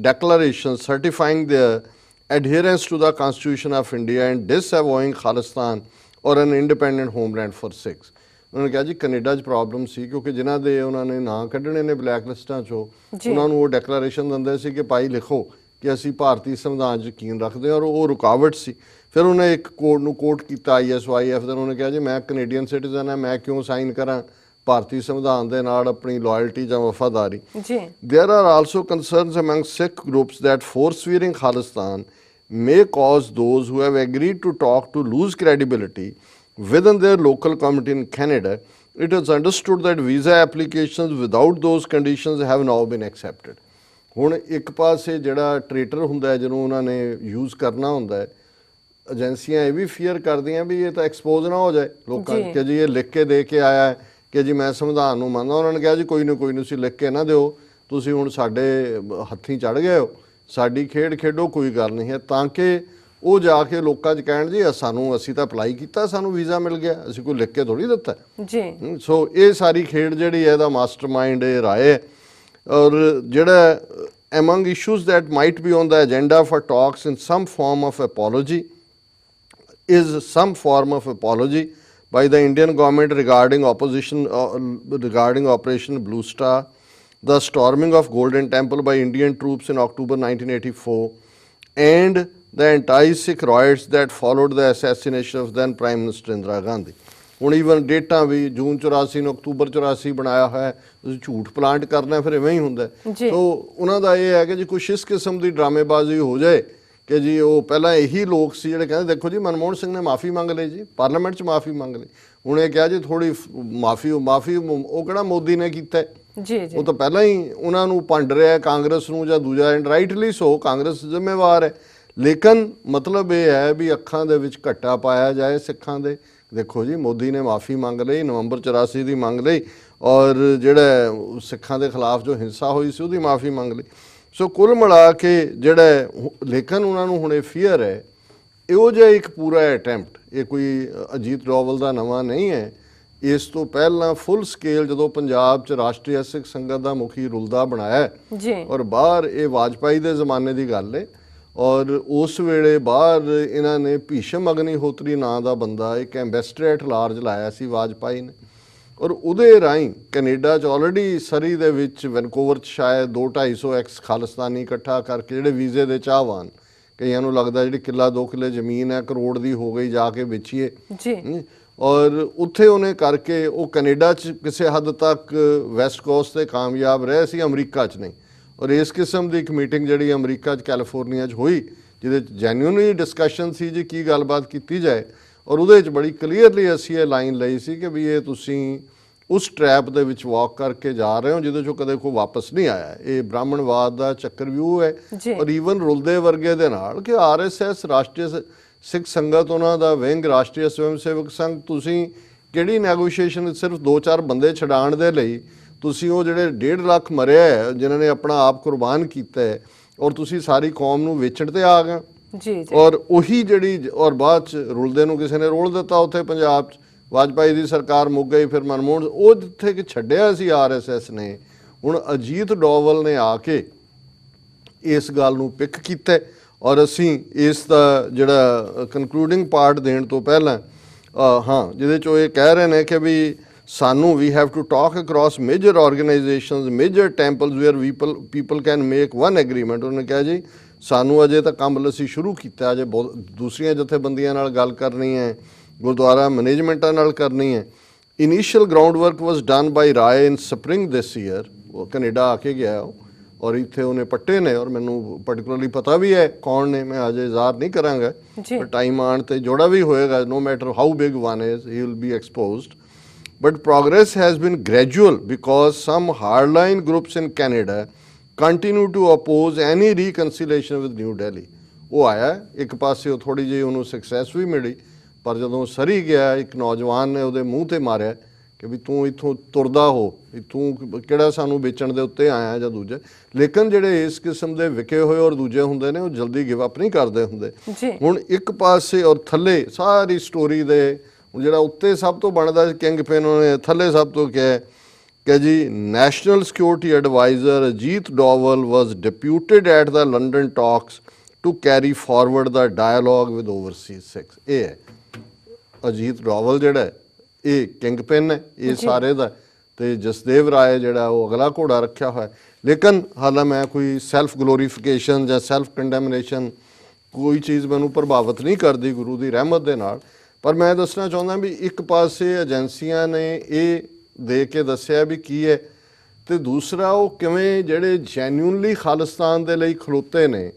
declarations certifying their adherence to the constitution of india and disavowing khalistan or an independent homeland for sikhs ਉਹਨਾਂ ਨੇ ਕਿਹਾ ਜੀ Canada 'ਚ problem ਸੀ ਕਿਉਂਕਿ ਜਿਨ੍ਹਾਂ ਦੇ ਉਹਨਾਂ ਨੇ ਨਾਂ ਕੱਢਣੇ ਨੇ ਬਲੈਕ ਲਿਸਟਾਂ 'ਚੋਂ। ਉਹਨਾਂ ਨੂੰ ਉਹ ਡੈਕਲੇਰੇਸ਼ਨ ਦਿੰਦੇ ਸੀ ਕਿ ਭਾਈ ਲਿਖੋ ਕਿ ਅਸੀਂ ਭਾਰਤੀ ਸੰਵਿਧਾਨ 'ਚ ਯਕੀਨ ਰੱਖਦੇ ਹਾਂ ਔਰ ਉਹ ਰੁਕਾਵਟ ਸੀ। ਫਿਰ ਉਹਨੇ ਇੱਕ ਕੋਡ ਨੂੰ ਕੋਟ ਕੀਤਾ ਆਈਐਸਵਾਈਐਫ ਦਾ ਉਹਨੇ ਕਿਹਾ ਜੀ ਮੈਂ ਕੈਨੇਡੀਅਨ ਸਿਟੀਜ਼ਨ ਹਾਂ ਮੈਂ ਕਿਉਂ ਸਾਈਨ ਕਰਾਂ ਭਾਰਤੀ ਸੰਵਿਧਾਨ ਦੇ ਨਾਲ ਆਪਣੀ ਲਾਇਲਟੀ ਜਾਂ ਵਫਾਦਾਰੀ?
ਜੀ।
There are also concerns among Sikh groups that force-feeding Khalistan may cause those who have agreed to talk to lose credibility within their local community in Canada. It is understood that visa applications without those conditions have now been accepted. ਹੁਣ ਇੱਕ ਪਾਸੇ ਜਿਹੜਾ ਟ੍ਰੇਟਰ ਹੁੰਦਾ ਜਿਹਨੂੰ ਉਹਨਾਂ ਨੇ use ਕਰਨਾ ਹੁੰਦਾ ਹੈ ਏਜੰਸੀਆਂ ਇਹ ਵੀ ਫੀਅਰ ਕਰਦੀਆਂ ਵੀ ਇਹ ਤਾਂ ਐਕਸਪੋਜ਼ ਨਾ ਹੋ ਜਾਏ ਲੋਕਾਂ। ਕਿ ਜੀ ਇਹ ਲਿਖ ਕੇ ਦੇ ਕੇ ਆਇਆ ਹੈ ਕਿ ਜੀ ਮੈਂ ਸੰਵਿਧਾਨ ਨੂੰ ਮੰਨਦਾ ਉਹਨਾਂ ਨੇ ਕਿਹਾ ਜੀ ਕੋਈ ਨਾ ਕੋਈ ਨੂੰ ਤੁਸੀਂ ਲਿਖ ਕੇ ਨਾ ਦਿਓ ਤੁਸੀਂ ਹੁਣ ਸਾਡੇ ਹੱਥੀਂ ਚੜ ਗਏ ਹੋ ਸਾਡੀ ਖੇਡ ਖੇਡੋ ਕੋਈ ਗੱਲ ਨਹੀਂ ਹੈ ਤਾਂ ਕਿ ਉਹ ਜਾ ਕੇ ਲੋਕਾਂ 'ਚ ਕਹਿਣ ਜੀ ਸਾਨੂੰ ਅਸੀਂ ਤਾਂ ਅਪਲਾਈ ਕੀਤਾ ਸਾਨੂੰ ਵੀਜ਼ਾ ਮਿਲ ਗਿਆ ਅਸੀਂ ਕੋਈ ਲਿਖ ਕੇ ਥੋੜੀ ਦਿੱਤਾ
ਜੀ
ਸੋ ਇਹ ਸਾਰੀ ਖੇਡ ਜਿਹੜੀ ਹੈ ਇਹਦਾ ਮਾਸਟਰਮਾਈਂਡ ਇਹ ਰਾਏ ਹੈ ਔਰ ਜਿਹੜਾ among issues that might be on the agenda for talks in some form of apology is some form of apology by the Indian government regarding opposition uh, regarding Operation Blue Star, the storming of Golden Temple by Indian troops in October 1984, and the anti-Sikh riots that followed the assassination of then Prime Minister Indira Gandhi. ਹੁਣ even ਡੇਟਾਂ ਵੀ June 84 ਨੂੰ October 84 ਬਣਾਇਆ ਹੋਇਆ ਤੁਸੀਂ ਝੂਠ plant ਕਰਨਾ ਫਿਰ ਐਵੇਂ ਹੀ ਹੁੰਦਾ। ਸੋ ਉਹਨਾਂ ਦਾ ਇਹ ਹੈ ਕਿ ਜੀ ਕੁਛ ਇਸ ਕਿਸਮ ਦੀ ਡਰਾਮੇਬਾਜ਼ੀ ਹੋ ਜਾਏ ਕਿ ਜੀ ਉਹ ਪਹਿਲਾਂ ਇਹੀ ਲੋਕ ਸੀ ਜਿਹੜੇ ਕਹਿੰਦੇ ਦੇਖੋ ਜੀ ਮਨਮੋਹਨ ਸਿੰਘ ਨੇ ਮਾਫੀ ਮੰਗ ਲਈ ਜੀ ਪਾਰਲੀਮੈਂਟ 'ਚ ਮਾਫੀ ਮੰਗ ਲਈ ਹੁਣ ਇਹ ਕਿਹਾ ਜੀ ਥੋੜੀ ਮਾਫੀ ਮਾਫੀ ਉਹ ਕਿਹੜਾ ਮੋਦੀ ਨੇ ਕੀਤਾ ਹੈ?
ਜੀ ਜੀ।
ਉਹ ਤਾਂ ਪਹਿਲਾਂ ਹੀ ਉਹਨਾਂ ਨੂੰ ਭੰਡ ਰਿਹਾ ਕਾਂਗਰਸ ਨੂੰ ਜਾਂ ਦੂਜਾ ਐਂਡ ਰਾਈਟਲੀ ਸੋ ਕਾਂਗਰਸ ਜ਼ਿੰਮੇਵਾਰ ਹੈ। ਲੇਕਿਨ ਮਤਲਬ ਇਹ ਹੈ ਵੀ ਅੱਖਾਂ ਦੇ ਵਿੱਚ ਘੱਟਾ ਪਾਇਆ ਜਾਏ ਸਿੱਖਾਂ ਦੇ। ਦੇਖੋ ਜੀ, ਮੋਦੀ ਨੇ ਮਾਫੀ ਮੰਗ ਲਈ, ਨਵੰਬਰ 84 ਦੀ ਮੰਗ ਲਈ ਔਰ ਜਿਹੜਾ ਸਿੱਖਾਂ ਦੇ ਖਿਲਾਫ ਜੋ ਹਿੰਸਾ ਹੋਈ ਸੀ, ਉਹਦੀ ਮਾਫੀ ਮੰਗ ਲਈ। ਸੋ ਕੁੱਲ ਮਿਲਾ ਕੇ ਜਿਹੜਾ ਲੇਕਿਨ ਉਹਨਾਂ ਨੂੰ ਹੁਣ ਇਹ ਫੀਅਰ ਹੈ, ਇਹੋ ਜਿਹਾ ਇੱਕ ਪੂਰਾ ਅਟੈਂਪਟ ਇਹ ਕੋਈ ਅਜੀਤ ਡੋਵਲ ਦਾ ਨਵਾਂ ਨਹੀਂ ਹੈ। ਇਸ ਤੋਂ ਪਹਿਲਾਂ ਫੁੱਲ ਸਕੇਲ ਜਦੋਂ ਪੰਜਾਬ 'ਚ ਰਾਸ਼ਟਰੀ ਸਿੱਖ ਸੰਗਤ ਦਾ ਮੁਖੀ ਰੁਲਦਾ ਬਣਾਇਆ
ਜੀ।
ਔਰ ਬਾਹਰ ਇਹ ਵਾਜਪਾਈ ਦੇ ਜ਼ਮਾਨੇ ਦੀ ਗੱਲ ਹੈ ਔਰ ਉਸ ਵੇਲੇ ਬਾਹਰ ਇਹਨਾਂ ਨੇ ਭੀਸ਼ਮ ਅਗਨੀਹੋਤਰੀ ਨਾਂ ਦਾ ਬੰਦਾ ਇੱਕ ਐਮਬੈਸਡਰ ਐਟ ਲਾਰਜ ਲਾਇਆ ਸੀ ਵਾਜਪਾਈ ਨੇ। ਔਰ ਉਹਦੇ ਰਾਹੀਂ ਕੈਨੇਡਾ 'ਚ ਆਲਰੇਡੀ ਸਰੀ ਦੇ ਵਿੱਚ ਵੈਨਕੂਵਰ 'ਚ ਸ਼ਾਇਦ 2-250 ਐਕਸ ਖਾਲਿਸਤਾਨੀ ਇਕੱਠਾ ਕਰਕੇ ਜਿਹੜੇ ਵੀਜ਼ੇ ਦੇ ਚਾਹਵਾਨ ਕਈਆਂ ਨੂੰ ਲੱਗਦਾ ਜਿਹੜੀ ਕਿੱਲਾ 2 ਕਿੱਲੇ ਜ਼ਮੀਨ ਹੈ ਕਰੋੜ ਦੀ ਹੋ ਗਈ ਜਾ ਕੇ ਵੇਚੀਏ।
ਜੀ।
ਔਰ ਉੱਥੇ ਉਹਨੇ ਕਰਕੇ ਉਹ ਕੈਨੇਡਾ 'ਚ ਕਿਸੇ ਹੱਦ ਤੱਕ ਵੈਸਟ ਕੋਸਟ ਤੇ ਕਾਮਯਾਬ ਰਹੇ ਸੀ ਅਮਰੀਕਾ 'ਚ ਨਹੀਂ। ਔਰ ਇਸ ਕਿਸਮ ਦੀ ਇੱਕ ਮੀਟਿੰਗ ਜਿਹੜੀ ਅਮਰੀਕਾ 'ਚ ਕੈਲੀਫੋਰਨੀਆ 'ਚ ਹੋਈ ਜਿਹਦੇ 'ਚ ਜੈਨੂਇਨਲੀ ਡਿਸਕਸ਼ਨ ਸੀ ਜੀ ਕੀ ਗੱਲਬਾਤ ਕੀਤੀ ਜਾਏ। ਔਰ ਉਹਦੇ 'ਚ ਬੜੀ ਕਲੀਅਰਲੀ ਅਸੀਂ ਇਹ ਲਾਈਨ ਲਈ ਸੀ ਕਿ ਵੀ ਇਹ ਤੁਸੀਂ ਉਸ ਟ੍ਰੈਪ ਦੇ ਵਿੱਚ ਵਾਕ ਕਰਕੇ ਜਾ ਰਹੇ ਹੋ ਜਿਹਦੇ 'ਚੋਂ ਕਦੇ ਕੋਈ ਵਾਪਸ ਨਹੀਂ ਆਇਆ। ਇਹ ਬ੍ਰਾਹਮਣਵਾਦ ਦਾ ਚੱਕਰਵਿਊਹ ਹੈ।
ਜੀ।
ਔਰ ਈਵਨ ਰੁਲਦੇ ਵਰਗੇ ਦੇ ਨਾਲ ਕਿ ਆਰਐਸਐਸ ਰਾਸ਼ਟਰੀ ਸਿੱਖ ਸੰਗਤ ਉਹਨਾਂ ਦਾ ਵਿੰਗ ਰਾਸ਼ਟਰੀ ਸਵੈਮ ਸੇਵਕ ਸੰਘ ਤੁਸੀਂ ਕਿਹੜੀ ਨੈਗੋਸ਼ੀਏਸ਼ਨ ਸਿਰਫ 2-4 ਬੰਦੇ ਛਡਾਣ ਦੇ ਲਈ ਤੁਸੀਂ ਉਹ ਜਿਹੜੇ 1.5 ਲੱਖ ਮਰਿਆ ਹੈ ਜਿਨ੍ਹਾਂ ਨੇ ਆਪਣਾ ਆਪ ਕੁਰਬਾਨ ਕੀਤਾ ਹੈ ਔਰ ਤੁਸੀਂ ਸਾਰੀ ਕੌਮ ਨੂੰ ਵੇਚਣ ਤੇ ਆ ਗਏ
ਜੀ ਜੀ।
ਔਰ ਉਹੀ ਜਿਹੜੀ ਔਰ ਬਾਅਦ ਚ ਰੁਲਦੇ ਨੂੰ ਕਿਸੇ ਨੇ ਰੋਲ ਦਿੱਤਾ ਉੱਥੇ ਪੰਜਾਬ ਚ ਵਾਜਪਾਈ ਦੀ ਸਰਕਾਰ ਮੁੱਕ ਗਈ ਫਿਰ ਮਨਮੋਹਨ ਉਹ ਜਿੱਥੇ ਕਿ ਛੱਡਿਆ ਸੀ ਆਰਐਸਐਸ ਨੇ ਹੁਣ ਅਜੀਤ ਡੋਵਲ ਨੇ ਆ ਕੇ ਇਸ ਗੱਲ ਨੂੰ ਪਿਕ ਕੀਤਾ ਔਰ ਅਸੀਂ ਇਸ ਦਾ ਜਿਹੜਾ ਕਨਕਲੂਡਿੰਗ ਪਾਰਟ ਦੇਣ ਤੋਂ ਪਹਿਲਾਂ ਹਾਂ, ਜਿਹਦੇ ਚੋਂ ਇਹ ਕਹਿ ਰਹੇ ਨੇ ਕਿ ਵੀ ਸਾਨੂੰ ਵੀ have to talk across major organisations major temples where people people can make one agreement ਉਹਨੇ ਕਿਹਾ ਜੀ, ਸਾਨੂੰ ਅਜੇ ਤਾਂ ਕੰਮ ਅਸੀਂ ਸ਼ੁਰੂ ਕੀਤਾ, ਅਜੇ ਬਹੁਤ, ਦੂਸਰੀਆਂ ਜਥੇਬੰਦੀਆਂ ਨਾਲ ਗੱਲ ਕਰਨੀ ਹੈ, ਗੁਰਦੁਆਰਾ ਮੈਨੇਜਮੈਂਟਾਂ ਨਾਲ ਕਰਨੀ ਹੈ। Initial ground work was done by Rai in spring this year ਉਹ ਕੈਨੇਡਾ ਆ ਕੇ ਗਿਆ ਉਹ ਔਰ ਇੱਥੇ ਉਹਨੇ ਪੱਟੇ ਨੇ ਔਰ ਮੈਨੂੰ ਪਾਰਟਿਕੂਲਰਲੀ ਪਤਾ ਵੀ ਹੈ ਕੌਣ ਨੇ ਮੈਂ ਅਜੇ ਜ਼ਾਹਰ ਨਹੀਂ ਕਰਾਂਗਾ। ਪਰ ਟਾਈਮ ਆਣ ਤੇ ਜੋੜਾ ਵੀ ਹੋਏਗਾ no matter how big one is he will be exposed but progress has been gradual because some hardline groups in Canada continue to oppose any reconciliation with New Delhi. ਉਹ ਆਇਆ ਇੱਕ ਪਾਸੇ ਉਹ ਥੋੜੀ ਜਿਹੀ ਉਹਨੂੰ ਸਕਸੈਸ ਵੀ ਮਿਲੀ ਪਰ ਜਦੋਂ ਸਰੀ ਗਿਆ ਇੱਕ ਨੌਜਵਾਨ ਨੇ ਉਹਦੇ ਮੂੰਹ ਤੇ ਮਾਰਿਆ ਕਿ ਵੀ ਤੂੰ ਇੱਥੋਂ ਤੁਰਦਾ ਹੋ ਤੂੰ ਕਿਹੜਾ ਸਾਨੂੰ ਵੇਚਣ ਦੇ ਉੱਤੇ ਆਇਆ ਜਾਂ ਦੂਜੇ। ਲੇਕਿਨ ਜਿਹੜੇ ਇਸ ਕਿਸਮ ਦੇ ਵਿਕੇ ਹੋਏ ਔਰ ਦੂਜੇ ਹੁੰਦੇ ਨੇ ਉਹ ਜਲਦੀ ਗਿਵ ਅਪ ਨਹੀਂ ਕਰਦੇ ਹੁੰਦੇ। ਹੁਣ ਇੱਕ ਪਾਸੇ ਔਰ ਥੱਲੇ ਸਾਰੀ ਸਟੋਰੀ ਦੇ ਜਿਹੜਾ ਉੱਤੇ ਸਭ ਤੋਂ ਬਣਦਾ ਕਿੰਗ ਪਿਨ ਉਹਨੇ ਥੱਲੇ ਸਭ ਤੋਂ ਕਿਹਾ ਕਿ ਜੀ national security adviser Ajit Doval was deputed at the London talks to carry forward the dialogue with overseas Sikhs ਇਹ ਹੈ। ਅਜੀਤ ਡੋਵਲ ਜਿਹੜਾ ਇਹ ਕਿੰਗ ਪਿਨ ਹੈ ਇਹ ਸਾਰੇ ਦਾ ਤੇ ਜਸਦੇਵ ਰਾਏ ਜਿਹੜਾ ਉਹ ਅਗਲਾ ਘੋੜਾ ਰੱਖਿਆ ਹੋਇਆ। ਲੇਕਿਨ ਹਾਲਾਂ ਮੈਂ ਕੋਈ ਸੈਲਫ ਗਲੋਰੀਫਿਕੇਸ਼ਨ ਜਾਂ ਸੈਲਫ ਕੰਡੈਮਨੇਸ਼ਨ ਕੋਈ ਚੀਜ਼ ਮੈਨੂੰ ਪ੍ਰਭਾਵਿਤ ਨਹੀਂ ਕਰਦੀ ਗੁਰੂ ਦੀ ਰਹਿਮਤ ਦੇ ਨਾਲ। ਪਰ ਮੈਂ ਦੱਸਣਾ ਚਾਹੁੰਦਾ ਵੀ ਇੱਕ ਪਾਸੇ ਏਜੰਸੀਆਂ ਨੇ ਇਹ ਦੇ ਕੇ ਦੱਸਿਆ ਵੀ ਕੀ ਹੈ ਤੇ ਦੂਸਰਾ ਉਹ ਕਿਵੇਂ ਜਿਹੜੇ ਜੈਨੂਇਨਲੀ ਖਾਲਿਸਤਾਨ ਦੇ ਲਈ ਖਲੋਤੇ ਨੇ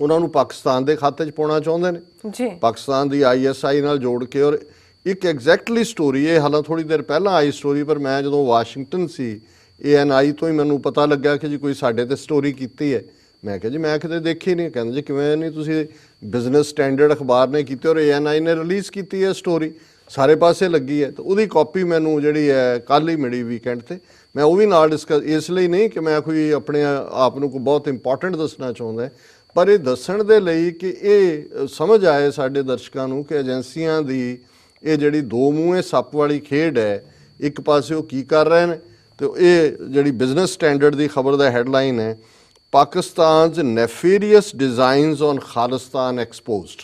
ਉਹਨਾਂ ਨੂੰ ਪਾਕਿਸਤਾਨ ਦੇ ਖਾਤੇ 'ਚ ਪਾਉਣਾ ਚਾਹੁੰਦੇ ਨੇ।
ਜੀ।
ਪਾਕਿਸਤਾਨ ਦੀ ਆਈਐਸਆਈ ਨਾਲ ਜੋੜ ਕੇ ਔਰ ਇੱਕ ਐਗਜ਼ੈਕਟਲੀ ਸਟੋਰੀ ਇਹ, ਹਾਲਾਂ ਥੋੜੀ ਦੇਰ ਪਹਿਲਾਂ ਆਈ ਸਟੋਰੀ ਪਰ ਮੈਂ ਜਦੋਂ ਵਾਸ਼ਿੰਗਟਨ ਸੀ ਏਐਨਆਈ ਤੋਂ ਹੀ ਮੈਨੂੰ ਪਤਾ ਲੱਗਾ ਕਿ ਜੀ ਕੋਈ ਸਾਡੇ ਤੇ ਸਟੋਰੀ ਕੀਤੀ ਹੈ। ਮੈਂ ਕਿਹਾ ਜੀ, ਮੈਂ ਕਿਤੇ ਦੇਖੀ ਨਹੀਂ। ਕਹਿੰਦੇ ਜੀ, ਕਿਵੇਂ ਨਹੀਂ ਤੁਸੀਂ ਬਿਜ਼ਨਸ ਸਟੈਂਡਰਡ ਅਖਬਾਰ ਨੇ ਕੀਤੀ ਔਰ ਏਐਨਆਈ ਨੇ ਰਿਲੀਜ਼ ਕੀਤੀ ਹੈ ਸਟੋਰੀ ਸਾਰੇ ਪਾਸੇ ਲੱਗੀ ਹੈ। ਤੇ ਉਹਦੀ ਕਾਪੀ ਮੈਨੂੰ ਜਿਹੜੀ ਹੈ ਕੱਲ ਹੀ ਮਿਲੀ ਵੀਕਐਂਡ ਤੇ। ਮੈਂ ਉਹ ਵੀ ਨਾਲ ਡਿਸਕਸ ਇਸ ਲਈ ਨਹੀਂ ਕਿ ਮੈਂ ਕੋਈ ਆਪਣੇ ਆਪ ਨੂੰ ਕੋਈ ਬਹੁਤ ਇੰਪੋਰਟੈਂਟ ਦੱਸਣਾ ਚਾਹੁੰਦਾ ਪਰ ਇਹ ਦੱਸਣ ਦੇ ਲਈ ਕਿ ਇਹ ਸਮਝ ਆਏ ਸਾਡੇ ਦਰਸ਼ਕਾਂ ਨੂੰ ਕਿ ਏਜੰਸੀਆਂ ਦੀ ਇਹ ਜਿਹੜੀ ਦੋ ਮੂੰਹੇ ਸੱਪ ਵਾਲੀ ਖੇਡ ਹੈ ਇੱਕ ਪਾਸੇ ਉਹ ਕੀ ਕਰ ਰਹੇ ਨੇ? ਤੇ ਇਹ ਜਿਹੜੀ ਬਿਜ਼ਨਸ ਸਟੈਂਡਰਡ ਦੀ ਖਬਰ ਦਾ ਹੈਡਲਾਈਨ ਹੈ Pakistan's nefarious designs on Khalistan exposed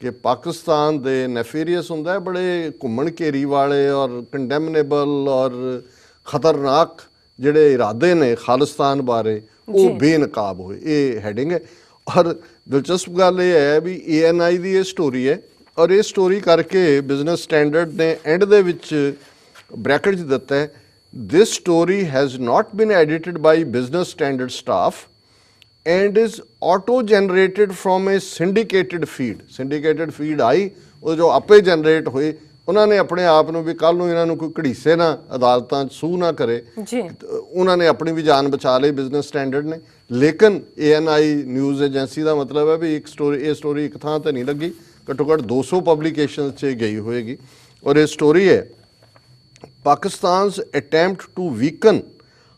ਕਿ ਪਾਕਿਸਤਾਨ ਦੇ ਨੈਫੇਰੀਅਸ ਹੁੰਦਾ ਹੈ ਬੜੇ ਘੁੰਮਣ ਘੇਰੀ ਵਾਲੇ ਔਰ ਕੰਡੈਮਨੇਬਲ ਔਰ ਖਤਰਨਾਕ ਜਿਹੜੇ ਇਰਾਦੇ ਨੇ ਖਾਲਿਸਤਾਨ ਬਾਰੇ ਉਹ ਬੇਨਕਾਬ ਹੋਏ ਇਹ ਹੈਡਿੰਗ ਹੈ। ਔਰ ਦਿਲਚਸਪ ਗੱਲ ਇਹ ਹੈ ਵੀ ਏਐਨਆਈ ਦੀ ਇਹ ਸਟੋਰੀ ਹੈ ਔਰ ਇਹ ਸਟੋਰੀ ਕਰਕੇ ਬਿਜ਼ਨਸ ਸਟੈਂਡਰਡ ਨੇ ਐਂਡ ਦੇ ਵਿੱਚ ਬ੍ਰੈਕਟ 'ਚ ਦਿੱਤਾ ਹੈ this story has not been edited by business standard staff and is auto generated from a syndicated feed. Syndicated feed ਆਈ ਉਹ ਜੋ ਆਪੇ ਜਨਰੇਟ ਹੋਏ ਉਹਨਾਂ ਨੇ ਆਪਣੇ ਆਪ ਨੂੰ ਵੀ ਕੱਲ ਨੂੰ ਇਹਨਾਂ ਨੂੰ ਕੋਈ ਘੜੀਸੇ ਨਾ ਅਦਾਲਤਾਂ 'ਚ ਸੂ ਨਾ ਕਰੇ।
ਜੀ।
ਉਹਨਾਂ ਨੇ ਆਪਣੀ ਵੀ ਜਾਨ ਬਚਾ ਲਈ ਬਿਜ਼ਨਸ ਸਟੈਂਡਰਡ ਨੇ। ਲੇਕਿਨ ਏਐਨਆਈ ਨਿਊਜ਼ ਏਜੰਸੀ ਦਾ ਮਤਲਬ ਹੈ ਵੀ ਇੱਕ ਸਟੋਰੀ ਇਹ ਸਟੋਰੀ ਇੱਕ ਥਾਂ ਤੇ ਨਹੀਂ ਲੱਗੀ। ਘੱਟੋ ਘੱਟ 200 ਪਬਲੀਕੇਸ਼ਨਸ 'ਚ ਗਈ ਹੋਏਗੀ ਔਰ ਇਹ ਸਟੋਰੀ ਹੈ Pakistan's attempt to weaken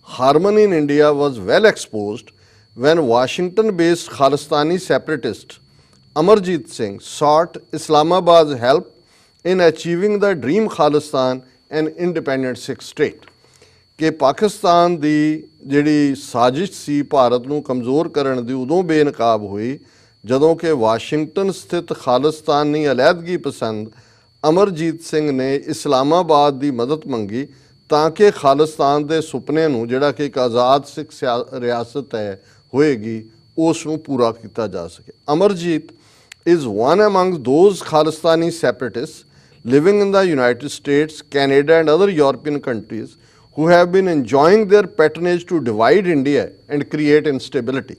harmony in India was well exposed when Washington based Khalistani separatist Amarjit Singh sought Islamabad's help in achieving the dream Khalistan, an independent Sikh state. ਕਿ ਪਾਕਿਸਤਾਨ ਦੀ ਜਿਹੜੀ ਸਾਜ਼ਿਸ਼ ਸੀ ਭਾਰਤ ਨੂੰ ਕਮਜ਼ੋਰ ਕਰਨ ਦੀ ਉਦੋਂ ਬੇਨਕਾਬ ਹੋਈ ਜਦੋਂ ਕਿ ਵਾਸ਼ਿੰਗਟਨ ਸਥਿਤ ਖਾਲਿਸਤਾਨੀ ਅਲੈਦਗੀ ਪਸੰਦ ਅਮਰਜੀਤ ਸਿੰਘ ਨੇ ਇਸਲਾਮਾਬਾਦ ਦੀ ਮਦਦ ਮੰਗੀ ਤਾਂ ਕਿ ਖਾਲਿਸਤਾਨ ਦੇ ਸੁਪਨੇ ਨੂੰ ਜਿਹੜਾ ਕਿ ਇੱਕ ਆਜ਼ਾਦ ਸਿੱਖ ਸਿਆ- ਰਿਆਸਤ ਹੈ ਹੋਏਗੀ ਉਸ ਨੂੰ ਪੂਰਾ ਕੀਤਾ ਜਾ ਸਕੇ Amarjit is one among those Khalistani separatists living in the United States, Canada, and other European countries who have been enjoying their patronage to divide India and create instability.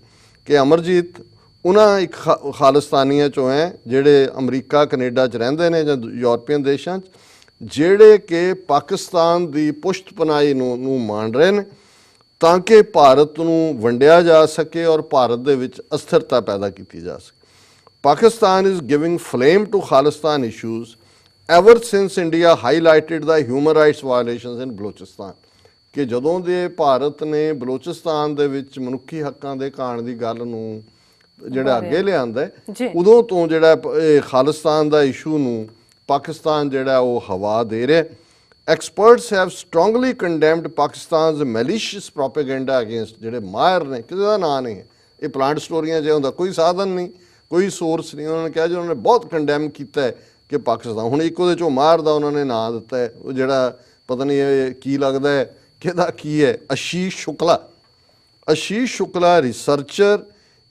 ਕਿ ਅਮਰਜੀਤ ਉਹਨਾਂ ਇੱਕ ਖਾਲਿਸਤਾਨੀਆਂ ਚੋਂ ਹੈ, ਜਿਹੜੇ ਅਮਰੀਕਾ, ਕੈਨੇਡਾ 'ਚ ਰਹਿੰਦੇ ਨੇ ਜਾਂ ਯੂਰਪੀਅਨ ਦੇਸ਼ਾਂ 'ਚ, ਜਿਹੜੇ ਕਿ ਪਾਕਿਸਤਾਨ ਦੀ ਪੁਸ਼ਤਪਨਾਹੀ ਨੂੰ ਨੂੰ ਮੰਨ ਰਹੇ ਨੇ, ਤਾਂ ਕਿ ਭਾਰਤ ਨੂੰ ਵੰਡਿਆ ਜਾ ਸਕੇ ਔਰ ਭਾਰਤ ਦੇ ਵਿੱਚ ਅਸਥਿਰਤਾ ਪੈਦਾ ਕੀਤੀ ਜਾ ਸਕੇ। Pakistan is giving flame to Khalistan issues ever since India highlighted the human rights violations in Balochistan ਕਿ ਜਦੋਂ ਦੇ ਭਾਰਤ ਨੇ ਬਲੋਚਿਸਤਾਨ ਦੇ ਵਿੱਚ ਮਨੁੱਖੀ ਹੱਕਾਂ ਦੇ ਘਾਣ ਦੀ ਗੱਲ ਨੂੰ ਜਿਹੜਾ ਅੱਗੇ ਲਿਆਂਦਾ ਹੈ,
ਜੀ।
ਉਦੋਂ ਤੋਂ ਜਿਹੜਾ ਇਹ ਖਾਲਿਸਤਾਨ ਦਾ ਇਸ਼ੂ ਨੂੰ ਪਾਕਿਸਤਾਨ ਜਿਹੜਾ ਉਹ ਹਵਾ ਦੇ ਰਿਹਾ experts have strongly condemned Pakistan's malicious propaganda against ਜਿਹੜੇ ਮਾਹਿਰ ਨੇ ਕਿਸੇ ਦਾ ਨਾਂ ਨਹੀਂ ਹੈ। ਇਹ ਪਲਾਂਟ ਸਟੋਰੀਆਂ 'ਚ ਹੁੰਦਾ ਕੋਈ ਸਾਧਨ ਨਹੀਂ ਕੋਈ ਸੋਰਸ ਨਹੀਂ। ਉਹਨਾਂ ਨੇ ਕਿਹਾ ਜੀ ਉਹਨਾਂ ਨੇ ਬਹੁਤ ਕੰਡੈਮ ਕੀਤਾ ਹੈ ਕਿ ਪਾਕਿਸਤਾਨ ਹੁਣ ਇੱਕ ਉਹਦੇ ਚੋਂ ਮਾਹਿਰ ਦਾ ਉਹਨਾਂ ਨੇ ਨਾਂ ਦਿੱਤਾ ਹੈ। ਉਹ ਜਿਹੜਾ ਪਤਾ ਨਹੀਂ ਇਹ ਕੀ ਲੱਗਦਾ ਹੈ ਕਿਹਦਾ ਕੀ ਹੈ? Ashish Shukla. Ashish Shukla researcher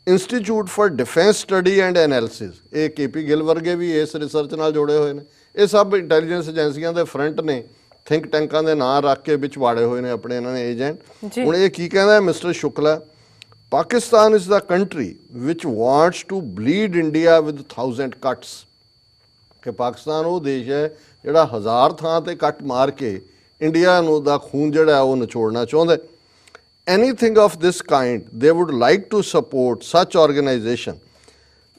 Institute for Defence Study and Analysis ਇਹ ਕੇਪੀ ਗਿੱਲ ਵਰਗੇ ਵੀ ਇਸ ਰਿਸਰਚ ਨਾਲ ਜੁੜੇ ਹੋਏ ਨੇ। ਇਹ ਸਭ ਇੰਟੈਲੀਜੈਂਸ ਏਜੰਸੀਆਂ ਦੇ ਫਰੰਟ ਨੇ। ਥਿੰਕ ਟੈਂਕਾਂ ਦੇ ਨਾਂ ਰੱਖ ਕੇ ਵਿੱਚ ਵਾੜੇ ਹੋਏ ਨੇ ਆਪਣੇ ਇਹਨਾਂ ਨੇ ਏਜੰਟ। ਹੁਣ ਇਹ ਕੀ ਕਹਿੰਦਾ mister Shukla? Pakistan is the country which wants to bleed India with 1000 cuts ਕਿ ਪਾਕਿਸਤਾਨ ਉਹ ਦੇਸ਼ ਹੈ ਜਿਹੜਾ ਹਜ਼ਾਰ ਥਾਂ ਤੇ ਕੱਟ ਮਾਰ ਕੇ ਇੰਡੀਆ ਨੂੰ ਦਾ ਖੂਨ ਜਿਹੜਾ ਉਹ ਨਿਚੋੜਨਾ ਚਾਹੁੰਦਾ ਹੈ। Anything of this kind they would like to support such organisation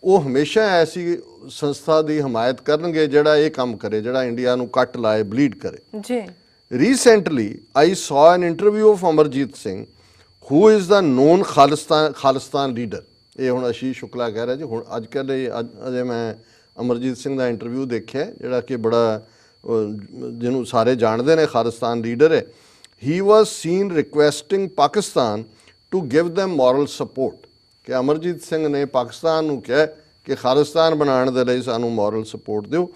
ਉਹ ਹਮੇਸ਼ਾ ਐਸੀ ਸੰਸਥਾ ਦੀ ਹਮਾਇਤ ਕਰਨਗੇ ਜਿਹੜਾ ਇਹ ਕੰਮ ਕਰੇ ਜਿਹੜਾ ਇੰਡੀਆ ਨੂੰ ਕੱਟ ਲਾਏ ਬਲੀਡ ਕਰੇ।
ਜੀ।
Recently, I saw an interview of Amarjit Singh, who is the known Khalistan, Khalistan leader. ਇਹ ਹੁਣ ਅਸ਼ੀਸ਼ ਸ਼ੁਕਲਾ ਕਹਿ ਰਿਹਾ ਜੀ ਹੁਣ ਅੱਜ ਕੱਲ੍ਹ ਅੱਜ- ਮੈਂ ਅਮਰਜੀਤ ਸਿੰਘ ਦਾ ਇੰਟਰਵਿਊ ਦੇਖਿਆ ਹੈ, ਜਿਹੜਾ ਕਿ ਬੜਾ ਜਿਹਨੂੰ ਸਾਰੇ ਜਾਣਦੇ ਨੇ ਖਾਲਿਸਤਾਨ ਲੀਡਰ ਹੈ। He was seen requesting Pakistan to give them moral support ਕਿ ਅਮਰਜੀਤ ਸਿੰਘ ਨੇ ਪਾਕਿਸਤਾਨ ਨੂੰ ਕਿਹਾ ਕਿ ਖਾਲਿਸਤਾਨ ਬਣਾਉਣ ਦੇ ਲਈ ਸਾਨੂੰ ਮੋਰਲ ਸਪੋਰਟ ਦਿਓ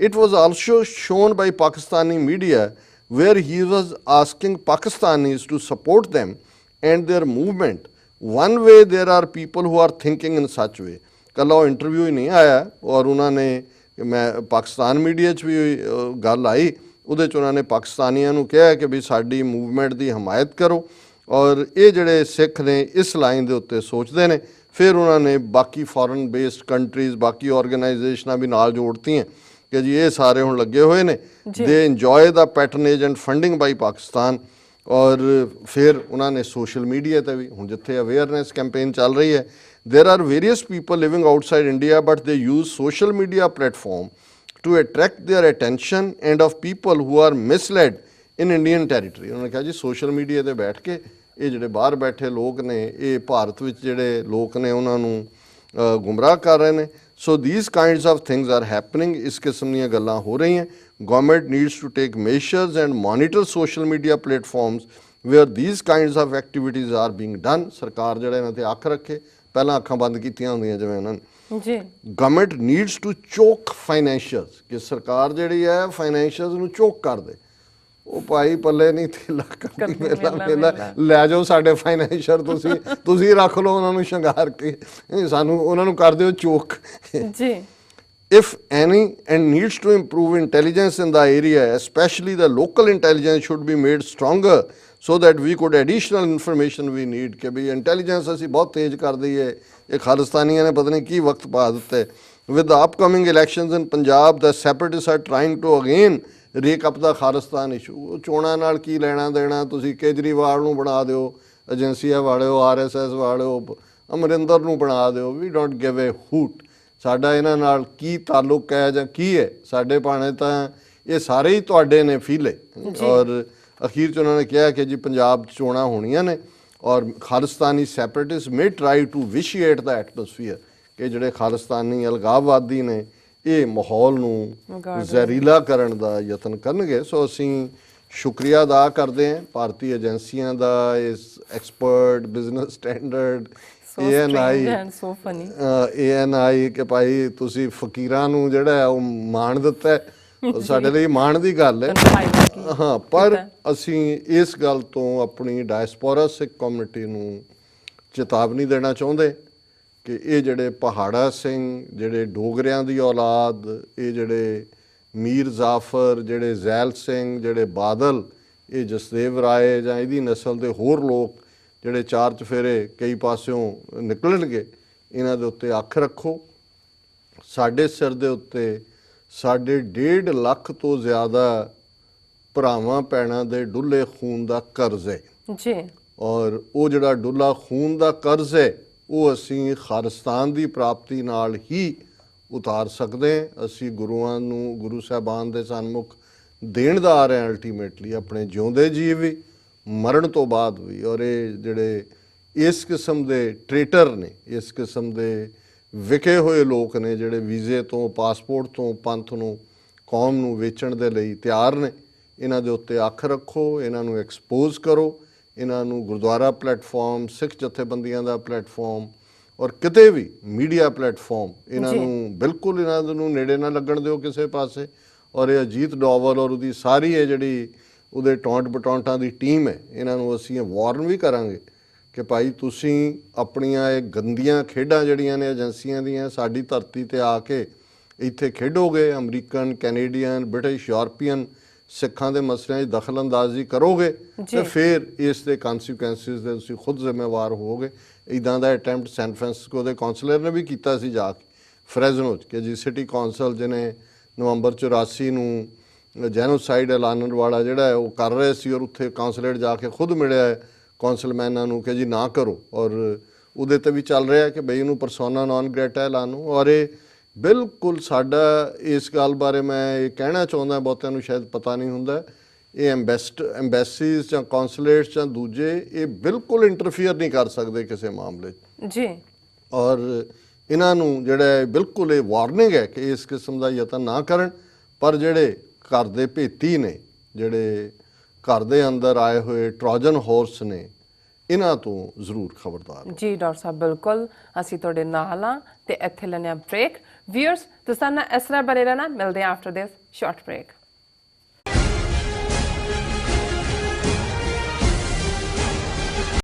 it was also shown by Pakistani media where he was asking Pakistanis to support them and their movement one way there are people who are thinking in such way ਕੱਲਾ ਉਹ interview ਹੀ ਨਹੀਂ ਆਇਆ ਔਰ ਉਹਨਾਂ ਨੇ ਮੈਂ Pakistan media 'ਚ ਵੀ ਗੱਲ ਆਈ ਉਹਦੇ ਚ ਉਹਨਾਂ ਨੇ ਪਾਕਿਸਤਾਨੀਆਂ ਨੂੰ ਕਿਹਾ ਕਿ ਵੀ ਸਾਡੀ ਮੂਵਮੈਂਟ ਦੀ ਹਮਾਇਤ ਕਰੋ ਔਰ ਇਹ ਜਿਹੜੇ ਸਿੱਖ ਨੇ ਇਸ ਲਾਈਨ ਦੇ ਉੱਤੇ ਸੋਚਦੇ ਨੇ ਫਿਰ ਉਹਨਾਂ ਨੇ ਬਾਕੀ ਫੋਰਨ ਬੇਸਡ ਕੰਟਰੀਜ਼ ਬਾਕੀ ਆਰਗੇਨਾਈਜੇਸ਼ਨਾਂ ਵੀ ਨਾਲ ਜੋੜਤੀਆਂ ਕਿ ਜੀ ਇਹ ਸਾਰੇ ਹੁਣ ਲੱਗੇ ਹੋਏ ਨੇ। They enjoy the patronage and funding by Pakistan ਔਰ ਫਿਰ ਉਹਨਾਂ ਨੇ ਸੋਸ਼ਲ ਮੀਡੀਆ ਤੇ ਵੀ ਹੁਣ ਜਿੱਥੇ ਅਵੇਅਰਨੈਸ ਕੈਂਪੇਨ ਚੱਲ ਰਹੀ ਹੈ there are various people living outside india but they use social media platform to attract their attention and of people who are misled in indian territory. ਉਹਨਾਂ ਨੇ ਕਿਹਾ ਜੀ ਸੋਸ਼ਲ ਮੀਡੀਆ ਤੇ ਬੈਠ ਕੇ ਇਹ ਜਿਹੜੇ ਬਾਹਰ ਬੈਠੇ ਲੋਕ ਨੇ, ਇਹ ਭਾਰਤ ਵਿੱਚ ਜਿਹੜੇ ਲੋਕ ਨੇ, ਉਹਨਾਂ ਨੂੰ ਗੁੰਮਰਾਹ ਕਰ ਰਹੇ ਨੇ। So these kinds of things are happening ਇਸ ਕਿਸਮ ਦੀਆਂ ਗੱਲਾਂ ਹੋ ਰਹੀਆਂ। Government needs to take measures and monitor social media platforms where these kinds of activities are being done ਸਰਕਾਰ ਜਿਹੜਾ ਇਹਨਾਂ ਤੇ ਅੱਖ ਰੱਖੇ। ਪਹਿਲਾਂ ਅੱਖਾਂ ਬੰਦ ਕੀਤੀਆਂ ਹੁੰਦੀਆਂ, ਜਿਵੇਂ ਉਹਨਾਂ ਨੇ
ਜੀ।
Government needs to choke financials ਕਿ ਸਰਕਾਰ ਜਿਹੜੀ ਹੈ ਫਾਈਨੈਂਸ਼ੀਅਲਸ ਨੂੰ ਚੋਕ ਕਰ ਦੇ। ਉਹ ਭਾਈ ਪੱਲੇ ਨਹੀਂ ਕਰਦੀ
ਕਰਦੀ
ਮੇਲਾ
ਮੇਲਾ।
ਲੈ ਜਾਓ ਸਾਡੇ ਫਾਈਨੈਂਸ਼ੀਅਲ ਤੁਸੀਂ ਤੁਸੀਂ ਰੱਖ ਲਓ ਉਹਨਾਂ ਨੂੰ ਸ਼ਿੰਗਾਰ ਕੇ। ਸਾਨੂੰ ਉਹਨਾਂ ਨੂੰ ਕਰ ਦਿਓ ਚੋਕ
ਜੀ।
If any and needs to improve intelligence in the area especially the local intelligence should be made stronger so that we could additional information we need ਕਿ ਵੀ intelligence ਅਸੀਂ ਬਹੁਤ ਤੇਜ਼ ਕਰ ਦਈਏ ਇਹ ਖਾਲਿਸਤਾਨੀਆਂ ਨੇ ਪਤਾ ਨਹੀਂ ਕੀ ਵਕਤ ਪਾ ਦਿੱਤਾ with the upcoming elections in punjab the separatists are trying to again rake up the Khalistan issue. ਉਹ ਚੋਣਾਂ ਨਾਲ ਕੀ ਲੈਣਾ ਦੇਣਾ ਤੁਸੀਂ ਕੇਜਰੀਵਾਲ ਨੂੰ ਬਣਾ ਦਿਓ ਏਜੰਸੀਆਂ ਵਾਲਿਓ ਆਰਐਸਐਸ ਵਾਲਿਓ ਅਮਰਿੰਦਰ ਨੂੰ ਬਣਾ ਦਿਓ ਵੀ ਡੋਂਟ ਗਿਵ ਅ ਹੂਟ ਸਾਡਾ ਇਹਨਾਂ ਨਾਲ ਕੀ ਤਾਲੁਕ ਹੈ ਜਾਂ ਕੀ ਹੈ ਸਾਡੇ ਭਾਣੇ ਤਾਂ ਇਹ ਸਾਰੇ ਹੀ ਤੁਹਾਡੇ ਨੇ ਫੀਲੇ ਔਰ ਅਖੀਰ ਚ ਉਹਨਾਂ ਨੇ ਕਿਹਾ ਕਿ ਜੀ ਪੰਜਾਬ 'ਚ ਚੋਣਾਂ ਹੋਣੀਆਂ ਨੇ ਔਰ Khalistani separatist may try to vitiate the atmosphere ਕਿ ਜਿਹੜੇ ਖਾਲਿਸਤਾਨੀ ਅਲਗਾਵਵਾਦੀ ਨੇ ਇਹ ਮਾਹੌਲ ਨੂੰ ਜ਼ਹਿਰੀਲਾ ਕਰਨ ਦਾ ਯਤਨ ਕਰਨਗੇ। ਸੋ ਅਸੀਂ ਸ਼ੁਕਰੀਆ ਅਦਾ ਕਰਦੇ ਹਾਂ। ਭਾਰਤੀ ਏਜੰਸੀਆਂ ਦਾ ਇਸ expert Business Standard ANI
so funny
ANI ਕਿ ਭਾਈ ਤੁਸੀਂ ਫਕੀਰਾਂ ਨੂੰ ਜਿਹੜਾ ਉਹ ਮਾਣ ਦਿੱਤਾ ਹੈ। ਸਾਡੇ ਲਈ ਮਾਣ ਦੀ ਗੱਲ ਹੈ। ਹਾਂ। ਪਰ ਅਸੀਂ ਇਸ ਗੱਲ ਤੋਂ ਆਪਣੀ ਡਾਇਸਪੋਰਾ ਸਿੱਖ ਕਮਿਊਨਿਟੀ ਨੂੰ ਚੇਤਾਵਨੀ ਦੇਣਾ ਚਾਹੁੰਦੇ ਕਿ ਇਹ ਜਿਹੜੇ ਪਹਾੜਾ ਸਿੰਘ ਜਿਹੜੇ ਡੋਗਰਿਆਂ ਦੀ ਔਲਾਦ ਇਹ ਜਿਹੜੇ ਮੀਰ ਜ਼ਾਫਰ ਜਿਹੜੇ ਜ਼ੈਲ ਸਿੰਘ ਜਿਹੜੇ ਬਾਦਲ ਇਹ ਜਸਦੇਵ ਰਾਏ ਜਾਂ ਇਹਦੀ ਨਸਲ ਦੇ ਹੋਰ ਲੋਕ ਜਿਹੜੇ ਚਾਰ ਚਫੇਰੇ ਕਈ ਪਾਸਿਓਂ ਨਿਕਲਣਗੇ ਇਹਨਾਂ ਦੇ ਉੱਤੇ ਅੱਖ ਰੱਖੋ। ਸਾਡੇ ਸਿਰ ਦੇ ਉੱਤੇ ਸਾਡੇ 1.5 ਲੱਖ ਤੋਂ ਜ਼ਿਆਦਾ ਭਰਾਵਾਂ ਭੈਣਾਂ ਦੇ ਡੁੱਲੇ ਖੂਨ ਦਾ ਕਰਜ਼ ਹੈ।
ਜੀ।
ਔਰ ਉਹ ਜਿਹੜਾ ਡੁੱਲਾ ਖੂਨ ਦਾ ਕਰਜ਼ ਹੈ ਉਹ ਅਸੀਂ ਖਾਲਿਸਤਾਨ ਦੀ ਪ੍ਰਾਪਤੀ ਨਾਲ ਹੀ ਉਤਾਰ ਸਕਦੇ ਹਾਂ। ਅਸੀਂ ਗੁਰੂਆਂ ਨੂੰ ਗੁਰੂ ਸਾਹਿਬਾਨ ਦੇ ਸਨਮੁਖ ਦੇਣ ਦਾ ਆ ਰਹੇ ਹਾਂ ਅਲਟੀਮੇਟਲੀ ਆਪਣੇ ਜਿਉਂਦੇ ਜੀ ਵੀ ਮਰਨ ਤੋਂ ਬਾਅਦ ਵੀ। ਔਰ ਇਹ ਜਿਹੜੇ ਇਸ ਕਿਸਮ ਦੇ ਟ੍ਰੇਟਰ ਨੇ ਇਸ ਕਿਸਮ ਦੇ ਵਿਕੇ ਹੋਏ ਲੋਕ ਨੇ ਜਿਹੜੇ ਵੀਜ਼ੇ ਤੋਂ ਪਾਸਪੋਰਟ ਤੋਂ ਪੰਥ ਨੂੰ ਕੌਮ ਨੂੰ ਵੇਚਣ ਦੇ ਲਈ ਤਿਆਰ ਨੇ ਇਹਨਾਂ ਦੇ ਉੱਤੇ ਅੱਖ ਰੱਖੋ ਇਹਨਾਂ ਨੂੰ ਐਕਸਪੋਜ਼ ਕਰੋ ਇਹਨਾਂ ਨੂੰ ਗੁਰਦੁਆਰਾ ਪਲੇਟਫਾਰਮ ਸਿੱਖ ਜਥੇਬੰਦੀਆਂ ਦਾ ਪਲੇਟਫਾਰਮ ਔਰ ਕਿਤੇ ਵੀ ਮੀਡੀਆ ਪਲੇਟਫਾਰਮ ਇਹਨਾਂ। ਨੂੰ ਬਿਲਕੁਲ ਇਹਨਾਂ ਨੂੰ ਨੇੜੇ ਨਾ ਲੱਗਣ ਦਿਓ ਕਿਸੇ ਪਾਸੇ ਔਰ ਇਹ ਅਜੀਤ ਡੋਵਲ ਔਰ ਉਹਦੀ ਸਾਰੀ ਇਹ ਜਿਹੜੀ ਉਹਦੇ ਟੌਂਟ ਬਟੌਂਟਾਂ ਦੀ ਟੀਮ ਹੈ ਇਹਨਾਂ ਨੂੰ ਅਸੀਂ ਵਾਰਨ ਵੀ ਕਰਾਂਗੇ ਕਿ ਭਾਈ ਤੁਸੀਂ ਆਪਣੀਆਂ ਇਹ ਗੰਦੀਆਂ ਖੇਡਾਂ ਜਿਹੜੀਆਂ ਨੇ ਏਜੰਸੀਆਂ ਦੀਆਂ ਸਾਡੀ ਧਰਤੀ ਤੇ ਆ ਕੇ ਇੱਥੇ ਖੇਡੋਗੇ ਅਮਰੀਕਨ ਕੈਨੇਡੀਅਨ ਬ੍ਰਿਟਿਸ਼ ਯੂਰਪੀਅਨ ਸਿੱਖਾਂ ਦੇ ਮਸਲਿਆਂ 'ਚ ਦਖਲਅੰਦਾਜ਼ੀ ਕਰੋਗੇ। ਤੇ ਫਿਰ ਇਸ ਦੇ ਕਨਸੀਕੁਐਂਸਿਸ ਦੇ ਤੁਸੀਂ ਖੁਦ ਜ਼ਿੰਮੇਵਾਰ ਹੋਵੋਗੇ ਇਦਾਂ ਦਾ ਅਟੈਂਪਟ ਸੈਨ ਫਰਾਂਸਿਸਕੋ ਦੇ ਕਾਉਂਸਲਰ ਨੇ ਵੀ ਕੀਤਾ ਸੀ ਜਾ ਕੇ ਫਰੈਜ਼ਨੋ 'ਚ ਕਿ ਜੀ ਸਿਟੀ ਕਾਉਂਸਲ ਜਿਹਨੇ ਨਵੰਬਰ 84 ਨੂੰ ਜੈਨੋਸਾਈਡ ਐਲਾਨਣ ਵਾਲਾ ਜਿਹੜਾ ਹੈ ਉਹ ਕਰ ਰਹੇ ਸੀ ਔਰ ਉੱਥੇ ਕਾਉਂਸਲੇਟ ਜਾ ਕੇ ਖੁਦ ਮਿਲਿਆ ਹੈ ਕਾਉਂਸਲਮੈਨਾਂ ਨੂੰ ਕਿ ਜੀ ਨਾ ਕਰੋ ਔਰ ਉਹਦੇ ਤੇ ਵੀ ਚੱਲ ਰਿਹਾ ਕਿ ਬਈ ਇਹਨੂੰ ਪਰਸੋਨਾ ਨਾਨ ਗ੍ਰੇਟਾ ਐਲਾਨੋ ਔਰ ਇਹ ਬਿਲਕੁਲ ਸਾਡਾ ਇਸ ਗੱਲ ਬਾਰੇ ਮੈਂ ਇਹ ਕਹਿਣਾ ਚਾਹੁੰਦਾ ਬਹੁਤਿਆਂ ਨੂੰ ਸ਼ਾਇਦ ਪਤਾ ਨਹੀਂ ਹੁੰਦਾ। ਇਹ ਐਮਬੈਸਡ ਐਮਬੈਸੀਜ਼ ਜਾਂ ਕੌਂਸੂਲੇਟਸ ਜਾਂ ਦੂਜੇ ਇਹ ਬਿਲਕੁਲ ਇੰਟਰਫੀਅਰ ਨਹੀਂ ਕਰ ਸਕਦੇ ਕਿਸੇ ਮਾਮਲੇ 'ਚ।
ਜੀ।
ਔਰ ਇਹਨਾਂ ਨੂੰ ਜਿਹੜਾ ਬਿਲਕੁਲ ਇਹ ਵਾਰਨਿੰਗ ਹੈ ਕਿ ਇਸ ਕਿਸਮ ਦਾ ਯਤਨ ਨਾ ਕਰਨ ਪਰ ਜਿਹੜੇ ਘਰ ਦੇ ਭੇਤੀ ਨੇ ਜਿਹੜੇ ਘਰ ਦੇ ਅੰਦਰ ਆਏ ਹੋਏ ਟ੍ਰੋਜਨ ਹਾਰਸ ਨੇ ਇਹਨਾਂ ਤੋਂ ਜ਼ਰੂਰ ਖਬਰਦਾਰ
ਜੀ, ਡਾਕਟਰ ਸਾਹਿਬ, ਬਿਲਕੁਲ। ਅਸੀਂ ਤੁਹਾਡੇ ਨਾਲ ਆ ਤੇ ਇੱਥੇ ਲੈਣੇ ਆ ਬ੍ਰੇਕ ਵੀਅਰਸ ਤੁਸੀਂ ਨਾ ਇਸ ਤਰ੍ਹਾਂ ਬਣੇ ਰਹਿਣਾ। ਮਿਲਦੇ ਆ ਆਫਟਰ ਦਿਸ ਸ਼ਾਰਟ ਬ੍ਰੇਕ